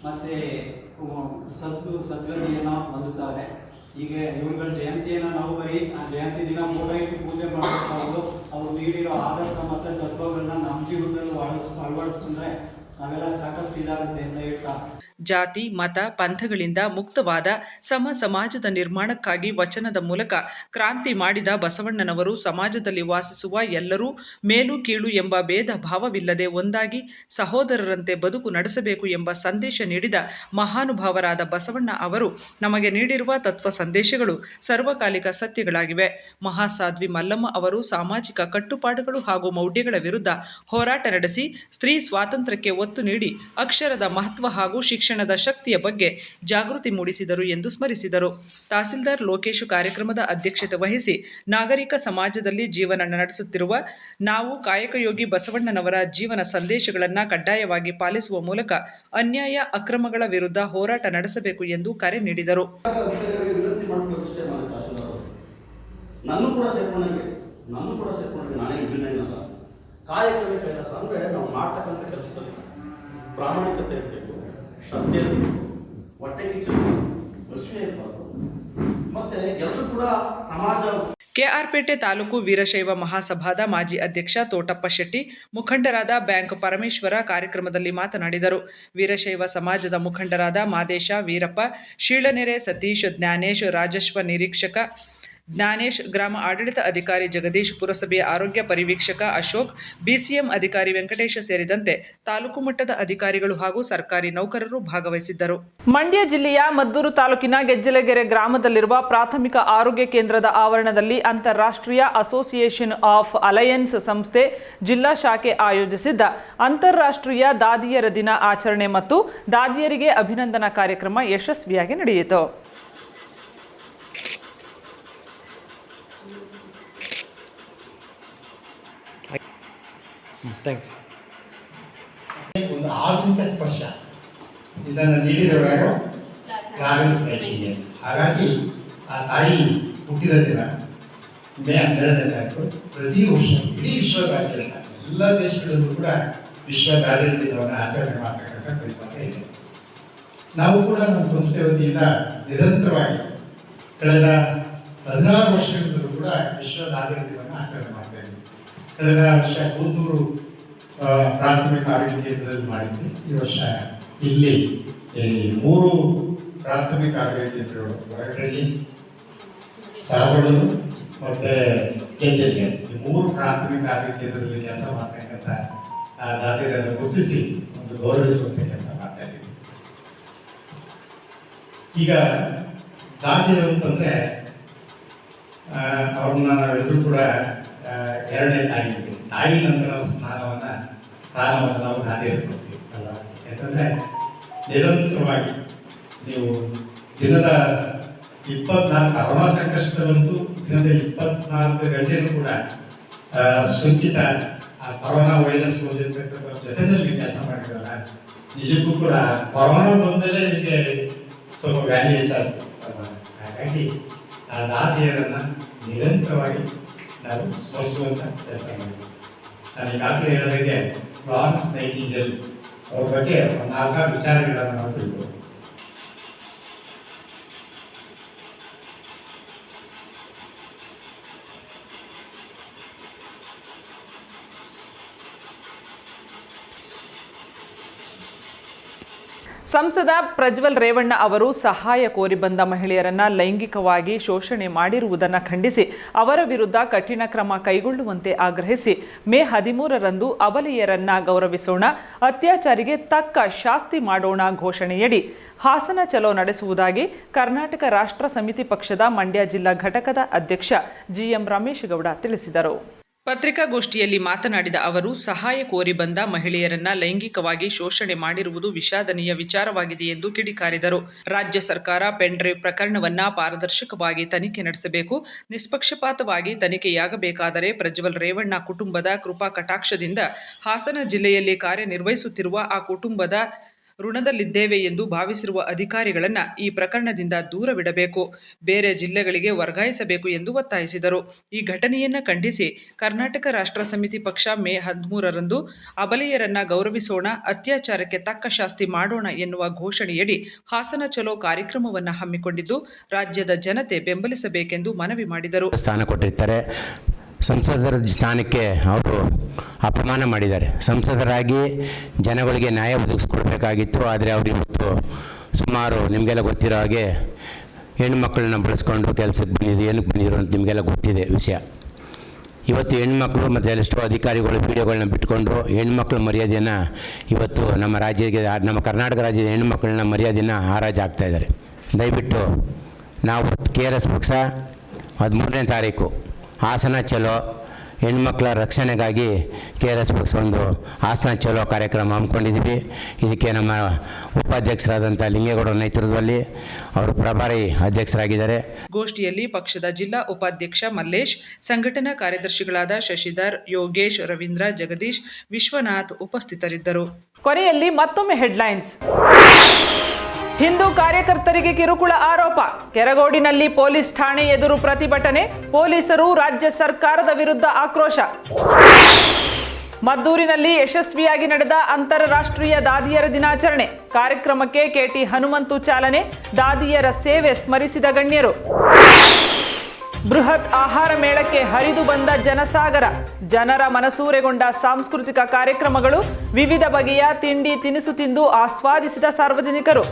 ಮತ್ತೆ ಸದ್ಗು ಸದ್ಗತಿಯನ್ನು ಹೊಂದುತ್ತಾರೆ ಹೀಗೆ ಇವುಗಳ ಜಯಂತಿಯನ್ನು ನಾವು ಬರೀ, ಆ ಜಯಂತಿ ದಿನ ಇಟ್ಟು ಪೂಜೆ ಮಾಡಬೇಕಾದ್ರು ಅವರು ನೀಡಿರೋ ಆದರ್ಶ ಮತ್ತು ತತ್ವಗಳನ್ನ ನಮ್ಮ ಜೀವನದಲ್ಲಿ ಅಳವಡಿಸ್, ಅಳವಡಿಸ್ಕೊಂಡ್ರೆ ನಾವೆಲ್ಲ ಸಾಕಷ್ಟು ಇದಾಗುತ್ತೆ ಅಂತ ಹೇಳ್ತಾ. ಜಾತಿ, ಮತ, ಪಂಥಗಳಿಂದ ಮುಕ್ತವಾದ ಸಮ ಸಮಾಜದ ನಿರ್ಮಾಣಕ್ಕಾಗಿ ವಚನದ ಮೂಲಕ ಕ್ರಾಂತಿ ಮಾಡಿದ ಬಸವಣ್ಣನವರು ಸಮಾಜದಲ್ಲಿ ವಾಸಿಸುವ ಎಲ್ಲರೂ ಮೇಲು ಕೀಳು ಎಂಬ ಭೇದ ಭಾವವಿಲ್ಲದೆ ಒಂದಾಗಿ ಸಹೋದರರಂತೆ ಬದುಕು ನಡೆಸಬೇಕು ಎಂಬ ಸಂದೇಶ ನೀಡಿದ ಮಹಾನುಭಾವರಾದ ಬಸವಣ್ಣ ಅವರು ನಮಗೆ ನೀಡಿರುವ ತತ್ವ ಸಂದೇಶಗಳು ಸರ್ವಕಾಲಿಕ ಸತ್ಯಗಳಾಗಿವೆ. ಮಹಾಸಾಧ್ವಿ ಮಲ್ಲಮ್ಮ ಅವರು ಸಾಮಾಜಿಕ ಕಟ್ಟುಪಾಡುಗಳು ಹಾಗೂ ಮೌಢ್ಯಗಳ ವಿರುದ್ಧ ಹೋರಾಟ ನಡೆಸಿ ಸ್ತ್ರೀ ಸ್ವಾತಂತ್ರ್ಯಕ್ಕೆ ಒತ್ತು ನೀಡಿ ಅಕ್ಷರದ ಮಹತ್ವ ಹಾಗೂ ಶಿಕ್ಷಣದ ಶಕ್ತಿಯ ಬಗ್ಗೆ ಜಾಗೃತಿ ಮೂಡಿಸಿದರು ಎಂದು ಸ್ಮರಿಸಿದರು. ತಹಸೀಲ್ದಾರ್ ಲೋಕೇಶ್ ಕಾರ್ಯಕ್ರಮದ ಅಧ್ಯಕ್ಷತೆ ವಹಿಸಿ ನಾಗರಿಕ ಸಮಾಜದಲ್ಲಿ ಜೀವನ ನಡೆಸುತ್ತಿರುವ ನಾವು ಕಾಯಕಯೋಗಿ ಬಸವಣ್ಣನವರ ಜೀವನ ಸಂದೇಶಗಳನ್ನು ಕಡ್ಡಾಯವಾಗಿ ಪಾಲಿಸುವ ಮೂಲಕ ಅನ್ಯಾಯ, ಅಕ್ರಮಗಳ ವಿರುದ್ಧ ಹೋರಾಟ ನಡೆಸಬೇಕು ಎಂದು ಕರೆ ನೀಡಿದರು. ನನ್ನ ಕೂಡ ಸೇರ್ಕೊಂಡಂಗೆ ನಾನು ಕೂಡ ಸೇರ್ಕೊಂಡಂಗೆ ನಾನೇ ಏನಲ್ಲ ಕಾಯಕವೇ ಕೈಲಾಸ ಅಂದರೆ ನಾವು ಮಾಡ್ತಕ್ಕಂಥ ಕೆಲಸದಲ್ಲಿ ಪ್ರಾಮಾಣಿಕತೆ ಇರಬೇಕು. ಹೊಟ್ಟೆ ಮತ್ತೆ ಎಲ್ಲರೂ ಕೂಡ ಸಮಾಜ ಕೆಆರ್ಪೇಟೆ ತಾಲೂಕು ವೀರಶೈವ ಮಹಾಸಭಾದ ಮಾಜಿ ಅಧ್ಯಕ್ಷ ತೋಟಪ್ಪ ಶೆಟ್ಟಿ, ಮುಖಂಡರಾದ ಬ್ಯಾಂಕ್ ಪರಮೇಶ್ವರ ಕಾರ್ಯಕ್ರಮದಲ್ಲಿ ಮಾತನಾಡಿದರು. ವೀರಶೈವ ಸಮಾಜದ ಮುಖಂಡರಾದ ಮಾದೇಶ ವೀರಪ್ಪ, ಶೀಳನೆರೆ ಸತೀಶ್, ಜ್ಞಾನೇಶ್ ರಾಜಸ್ವ ನಿರೀಕ್ಷಕ ಜ್ಞಾನೇಶ್, ಗ್ರಾಮ ಆಡಳಿತ ಅಧಿಕಾರಿ ಜಗದೀಶ್, ಪುರಸಭೆಯ ಆರೋಗ್ಯ ಪರಿವೀಕ್ಷಕ ಅಶೋಕ್, ಬಿಸಿಎಂ ಅಧಿಕಾರಿ ವೆಂಕಟೇಶ ಸೇರಿದಂತೆ ತಾಲೂಕು ಮಟ್ಟದ ಅಧಿಕಾರಿಗಳು ಹಾಗೂ ಸರ್ಕಾರಿ ನೌಕರರು ಭಾಗವಹಿಸಿದ್ದರು. ಮಂಡ್ಯ ಜಿಲ್ಲೆಯ ಮದ್ದೂರು ತಾಲೂಕಿನ ಗೆಜ್ಜಲಗೆರೆ ಗ್ರಾಮದಲ್ಲಿರುವ ಪ್ರಾಥಮಿಕ ಆರೋಗ್ಯ ಕೇಂದ್ರದ ಆವರಣದಲ್ಲಿ ಅಂತಾರಾಷ್ಟ್ರೀಯ ಅಸೋಸಿಯೇಷನ್ ಆಫ್ ಅಲಯನ್ಸ್ ಸಂಸ್ಥೆ ಜಿಲ್ಲಾ ಶಾಖೆ ಆಯೋಜಿಸಿದ್ದ ಅಂತಾರಾಷ್ಟ್ರೀಯ ದಾದಿಯರ ದಿನ ಆಚರಣೆ ಮತ್ತು ದಾದಿಯರಿಗೆ ಅಭಿನಂದನಾ ಕಾರ್ಯಕ್ರಮ ಯಶಸ್ವಿಯಾಗಿ ನಡೆಯಿತು. ಒಂದು ಆಧುನಿಕ ಸ್ಪರ್ಶ. ಇದನ್ನು ನೀಡಿದವರು ಫ್ಲಾರೆನ್ಸ್ ನೈಟಿಂಗೇಲ್ ಹಾಗಾಗಿ ಆ ತಾಯಿ ಹುಟ್ಟಿದ ದಿನ, ಮೇ ಹನ್ನೆರಡನೇ ತಾರೀಕು, ಪ್ರತಿ ವರ್ಷ ಇಡೀ ವಿಶ್ವದಾದ್ಯಂತ ಎಲ್ಲ ದೇಶಗಳಲ್ಲೂ ಕೂಡ ವಿಶ್ವ ದಾರಿದ್ರ್ಯ ದಿನವನ್ನು ಆಚರಣೆ ಮಾಡ್ತಕ್ಕಂಥ ಪರಿಪಾಠ ಇದೆ. ನಾವು ಕೂಡ ನಮ್ಮ ಸಂಸ್ಥೆ ವತಿಯಿಂದ ನಿರಂತರವಾಗಿ ಕಳೆದ ಹದಿನಾರು ವರ್ಷಗಳಿಂದಲೂ ಕೂಡ ವಿಶ್ವ ದಾರಿದ್ರ್ಯ ದಿನವನ್ನು ಆಚರಣೆ ಮಾಡ್ತಾ ಇದ್ದೀವಿ ಕಳೆದ ವರ್ಷ ಕೂತೂರು ಆ, ಪ್ರಾಥಮಿಕ ಆರೋಗ್ಯ ಕೇಂದ್ರದಲ್ಲಿ ಮಾಡಿದ್ವಿ. ಈ ವರ್ಷ ಇಲ್ಲಿ ಮೂರು ಪ್ರಾಥಮಿಕ ಆರೋಗ್ಯ ಕೇಂದ್ರಗಳು ಹೊರಗಡೆಯಲ್ಲಿ ಸಾವಳೂರು ಮತ್ತೆ ಕೆಂಜಲಿಗೆ ಈ ಮೂರು ಪ್ರಾಥಮಿಕ ಆರೋಗ್ಯ ಕೇಂದ್ರದಲ್ಲಿ ಕೆಲಸ ಮಾಡ್ತಕ್ಕಂಥ ಆ ದಾದಿಗಳನ್ನು ಗುರುತಿಸಿ ಒಂದು ಗೌರವಿಸುವಂತ ಕೆಲಸ ಮಾಡ್ತಾ ಇದ್ದೀವಿ. ಈಗ ದಾದಿಗಳು ಅಂತಂದ್ರೆ ಅವ್ರನ್ನ ನಾವೆಲ್ಲರೂ ಕೂಡ ಎರಡನೇ ತಾಯಿ. ತಾಯಿ ನಂತರ ಸ್ನಾನವನ್ನು ಸ್ಥಾನವನ್ನು ನಾವು ಕೊಡ್ತೀವಿ ಅಲ್ಲ ಯಾಕಂದರೆ ನಿರಂತರವಾಗಿ ನೀವು ದಿನದ ಇಪ್ಪತ್ನಾಲ್ಕು ಕೊರೋನಾ ಸಂಕಷ್ಟದಂತೂ ದಿನದ ಇಪ್ಪತ್ನಾಲ್ಕು ಗಂಟೆಯೂ ಕೂಡ ಸೋಂಕಿತ, ಆ, ಕೊರೋನಾ ವೈರಸ್ ಓದಿರ್ತಕ್ಕಂಥ ಜೊತೆಯಲ್ಲಿ ಕೆಲಸ ಮಾಡಿದ್ರಲ್ಲ ನಿಜಕ್ಕೂ ಕೂಡ ಕೊರೋನಾ ಬಂದಲೇ ನಿಮಗೆ ಸ್ವಲ್ಪ ವ್ಯಾಲ್ಯೂ ಹೆಚ್ಚಾಗ್ತದೆ? ಹಾಗಾಗಿ ಆ ದಾದಿಯರನ್ನ ನಿರಂತರವಾಗಿ ನಾವು ಸ್ಮರಿಸುವಂತ ಕೆಲಸ ಮಾಡಿದ್ವಿ ನಾನು ಈಗಾಗಲೇ ಹೇಳಿದಾಗೆ ಫ್ಲಾರೆನ್ಸ್ ನೈಟಿಂಗಲ್ ಅವ್ರ ಬಗ್ಗೆ ಒಂದು ನಾಲ್ಕಾರು ವಿಚಾರಗಳನ್ನು ನಾವು ತಿಳ್ಬೋದು ಸಂಸದ ಪ್ರಜ್ವಲ್ ರೇವಣ್ಣ ಅವರು ಸಹಾಯ ಕೋರಿ ಬಂದ ಮಹಿಳೆಯರನ್ನ ಲೈಂಗಿಕವಾಗಿ ಶೋಷಣೆ ಮಾಡಿರುವುದನ್ನು ಖಂಡಿಸಿ ಅವರ ವಿರುದ್ಧ ಕಠಿಣ ಕ್ರಮ ಕೈಗೊಳ್ಳುವಂತೆ ಆಗ್ರಹಿಸಿ ಮೇ ಹದಿಮೂರರಂದು ಅವಲಿಯರನ್ನ ಗೌರವಿಸೋಣ, ಅತ್ಯಾಚಾರಿಗೆ ತಕ್ಕ ಶಾಸ್ತಿ ಮಾಡೋಣ ಘೋಷಣೆಯಡಿ ಹಾಸನ ಚಲೋ ನಡೆಸುವುದಾಗಿ ಕರ್ನಾಟಕ ರಾಷ್ಟ್ರ ಸಮಿತಿ ಪಕ್ಷದ ಮಂಡ್ಯ ಜಿಲ್ಲಾ ಘಟಕದ ಅಧ್ಯಕ್ಷ ಜಿಎಂ ರಮೇಶ್ ಗೌಡ ತಿಳಿಸಿದರು. ಪತ್ರಿಕಾಗೋಷ್ಠಿಯಲ್ಲಿ ಮಾತನಾಡಿದ ಅವರು, ಸಹಾಯ ಕೋರಿ ಬಂದ ಮಹಿಳೆಯರನ್ನ ಲೈಂಗಿಕವಾಗಿ ಶೋಷಣೆ ಮಾಡಿರುವುದು ವಿಷಾದನೀಯ ವಿಚಾರವಾಗಿದೆ ಎಂದು ಕಿಡಿಕಾರಿದರು. ರಾಜ್ಯ ಸರ್ಕಾರ ಪೆಂಡ್ರೈವ್ ಪ್ರಕರಣವನ್ನ ಪಾರದರ್ಶಕವಾಗಿ ತನಿಖೆ ನಡೆಸಬೇಕು. ನಿಷ್ಪಕ್ಷಪಾತವಾಗಿ ತನಿಖೆಯಾಗಬೇಕಾದರೆ ಪ್ರಜ್ವಲ್ ರೇವಣ್ಣ ಕುಟುಂಬದ ಕೃಪಾ ಕಟಾಕ್ಷದಿಂದ ಹಾಸನ ಜಿಲ್ಲೆಯಲ್ಲಿ ಕಾರ್ಯನಿರ್ವಹಿಸುತ್ತಿರುವ ಆ ಕುಟುಂಬದ ಋಣದಲ್ಲಿದ್ದೇವೆ ಎಂದು ಭಾವಿಸಿರುವ ಅಧಿಕಾರಿಗಳನ್ನು ಈ ಪ್ರಕರಣದಿಂದ ದೂರವಿಡಬೇಕು ಬೇರೆ ಜಿಲ್ಲೆಗಳಿಗೆ ವರ್ಗಾಯಿಸಬೇಕು ಎಂದು ಒತ್ತಾಯಿಸಿದರು. ಈ ಘಟನೆಯನ್ನು ಖಂಡಿಸಿ ಕರ್ನಾಟಕ ರಾಷ್ಟ್ರ ಸಮಿತಿ ಪಕ್ಷ ಮೇ ಹದಿಮೂರರಂದು ಅಬಲೆಯರನ್ನ ಗೌರವಿಸೋಣ, ಅತ್ಯಾಚಾರಕ್ಕೆ ತಕ್ಕ ಶಾಸ್ತಿ ಮಾಡೋಣ ಎನ್ನುವ ಘೋಷಣೆಯಡಿ ಹಾಸನ ಚಲೋ ಕಾರ್ಯಕ್ರಮವನ್ನು ಹಮ್ಮಿಕೊಂಡಿದ್ದು ರಾಜ್ಯದ ಜನತೆ ಬೆಂಬಲಿಸಬೇಕೆಂದು ಮನವಿ ಮಾಡಿದರು. ಸ್ಥಾನ ಕೊಟ್ಟಿರ್ತಾರೆ. ಸಂಸದರ ಸ್ಥಾನಕ್ಕೆ ಅವರು ಅಪಮಾನ ಮಾಡಿದ್ದಾರೆ. ಸಂಸದರಾಗಿ ಜನಗಳಿಗೆ ನ್ಯಾಯ ಒದಗಿಸ್ಕೊಡ್ಬೇಕಾಗಿತ್ತು, ಆದರೆ ಅವರು ಇವತ್ತು ಸುಮಾರು ನಿಮಗೆಲ್ಲ ಗೊತ್ತಿರೋ ಹಾಗೆ ಹೆಣ್ಮಕ್ಳನ್ನ ಬಳಸ್ಕೊಂಡು ಕೆಲಸಕ್ಕೆ ಬಂದಿದ್ದು, ಏನಕ್ಕೆ ಬಂದಿರೋ ಅಂತ ನಿಮಗೆಲ್ಲ ಗೊತ್ತಿದೆ ವಿಷಯ. ಇವತ್ತು ಹೆಣ್ಮಕ್ಳು ಮತ್ತು ಎಷ್ಟೋ ಅಧಿಕಾರಿಗಳು ವಿಡಿಯೋಗಳನ್ನ ಬಿಟ್ಕೊಂಡು ಹೆಣ್ಮಕ್ಳ ಮರ್ಯಾದೆಯನ್ನು ಇವತ್ತು ನಮ್ಮ ರಾಜ್ಯಕ್ಕೆ, ನಮ್ಮ ಕರ್ನಾಟಕ ರಾಜ್ಯದ ಹೆಣ್ಮಕ್ಳನ್ನ ಮರ್ಯಾದೆಯನ್ನು ಹಾರಾಜ್ ಆಗ್ತಾ ಇದ್ದಾರೆ. ದಯವಿಟ್ಟು ನಾವು ಕೆ ಆರ್ ಎಸ್ ಪಕ್ಷ ಹದಿಮೂರನೇ ತಾರೀಕು ಹಾಸನ ಚಲೋ ಹೆಣ್ಮಕ್ಳ ರಕ್ಷಣೆಗಾಗಿ ಕೆ ಆರ್ ಎಸ್ ಪಕ್ಷ ಒಂದು ಹಾಸನ ಚಲೋ ಕಾರ್ಯಕ್ರಮ ಹಮ್ಮಿಕೊಂಡಿದ್ದೀವಿ. ಇದಕ್ಕೆ ನಮ್ಮ ಉಪಾಧ್ಯಕ್ಷರಾದಂಥ ಲಿಂಗೇಗೌಡರ ನೇತೃತ್ವದಲ್ಲಿ ಅವರು ಪ್ರಭಾರಿ ಅಧ್ಯಕ್ಷರಾಗಿದ್ದಾರೆ. ಗೋಷ್ಠಿಯಲ್ಲಿ ಪಕ್ಷದ ಜಿಲ್ಲಾ ಉಪಾಧ್ಯಕ್ಷ ಮಲ್ಲೇಶ್ ಸಂಘಟನಾ ಕಾರ್ಯದರ್ಶಿಗಳಾದ ಶಶಿಧರ್ ಯೋಗೇಶ್ ರವೀಂದ್ರ ಜಗದೀಶ್ ವಿಶ್ವನಾಥ್ ಉಪಸ್ಥಿತರಿದ್ದರು. ಕೊನೆಯಲ್ಲಿ ಮತ್ತೊಮ್ಮೆ ಹೆಡ್ಲೈನ್ಸ್ ಹಿಂದೂ ಕಾರ್ಯಕರ್ತರಿಗೆ ಕಿರುಕುಳ ಆರೋಪ. ಕೆರಗೋಡಿನಲ್ಲಿ ಪೊಲೀಸ್ ಠಾಣೆ ಎದುರು ಪ್ರತಿಭಟನೆ, ಪೊಲೀಸರು ರಾಜ್ಯ ಸರ್ಕಾರದ ವಿರುದ್ಧ ಆಕ್ರೋಶ. ಮದ್ದೂರಿನಲ್ಲಿ ಯಶಸ್ವಿಯಾಗಿ ನಡೆದ ಅಂತಾರಾಷ್ಟ್ರೀಯ ದಾದಿಯರ ದಿನಾಚರಣೆ. ಕಾರ್ಯಕ್ರಮಕ್ಕೆ ಕೆಟಿ ಹನುಮಂತು ಚಾಲನೆ, ದಾದಿಯರ ಸೇವೆ ಸ್ಮರಿಸಿದ ಗಣ್ಯರು. ಬೃಹತ್ ಆಹಾರ ಮೇಳಕ್ಕೆ ಹರಿದು ಬಂದ ಜನಸಾಗರ. ಜನರ ಮನಸೂರೆಗೊಂಡ ಸಾಂಸ್ಕೃತಿಕ ಕಾರ್ಯಕ್ರಮಗಳು ವಿವಿಧ ಬಗೆಯ ತಿಂಡಿ ತಿನಿಸು ತಿಂದು ಆಸ್ವಾದಿಸಿದ ಸಾರ್ವಜನಿಕರು.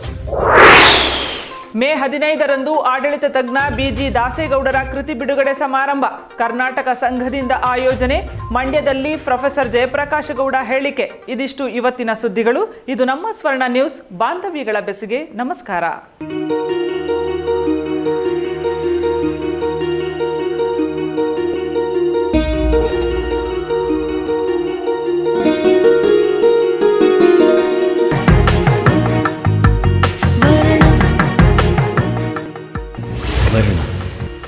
ಮೇ ಹದಿನೈದರಂದು ಆಡಳಿತ ತಜ್ಞ ಬಿಜಿ ದಾಸೇಗೌಡರ ಕೃತಿ ಬಿಡುಗಡೆ ಸಮಾರಂಭ. ಕರ್ನಾಟಕ ಸಂಘದಿಂದ ಆಯೋಜನೆ, ಮಂಡ್ಯದಲ್ಲಿ ಪ್ರೊಫೆಸರ್ ಜಯಪ್ರಕಾಶಗೌಡ ಹೇಳಿಕೆ. ಇದಿಷ್ಟು ಇವತ್ತಿನ ಸುದ್ದಿಗಳು. ಇದು ನಮ್ಮ ಸ್ವರ್ಣ ನ್ಯೂಸ್, ಬಾಂಧವ್ಯಗಳ ಬೆಸಿಗೆ ನಮಸ್ಕಾರ.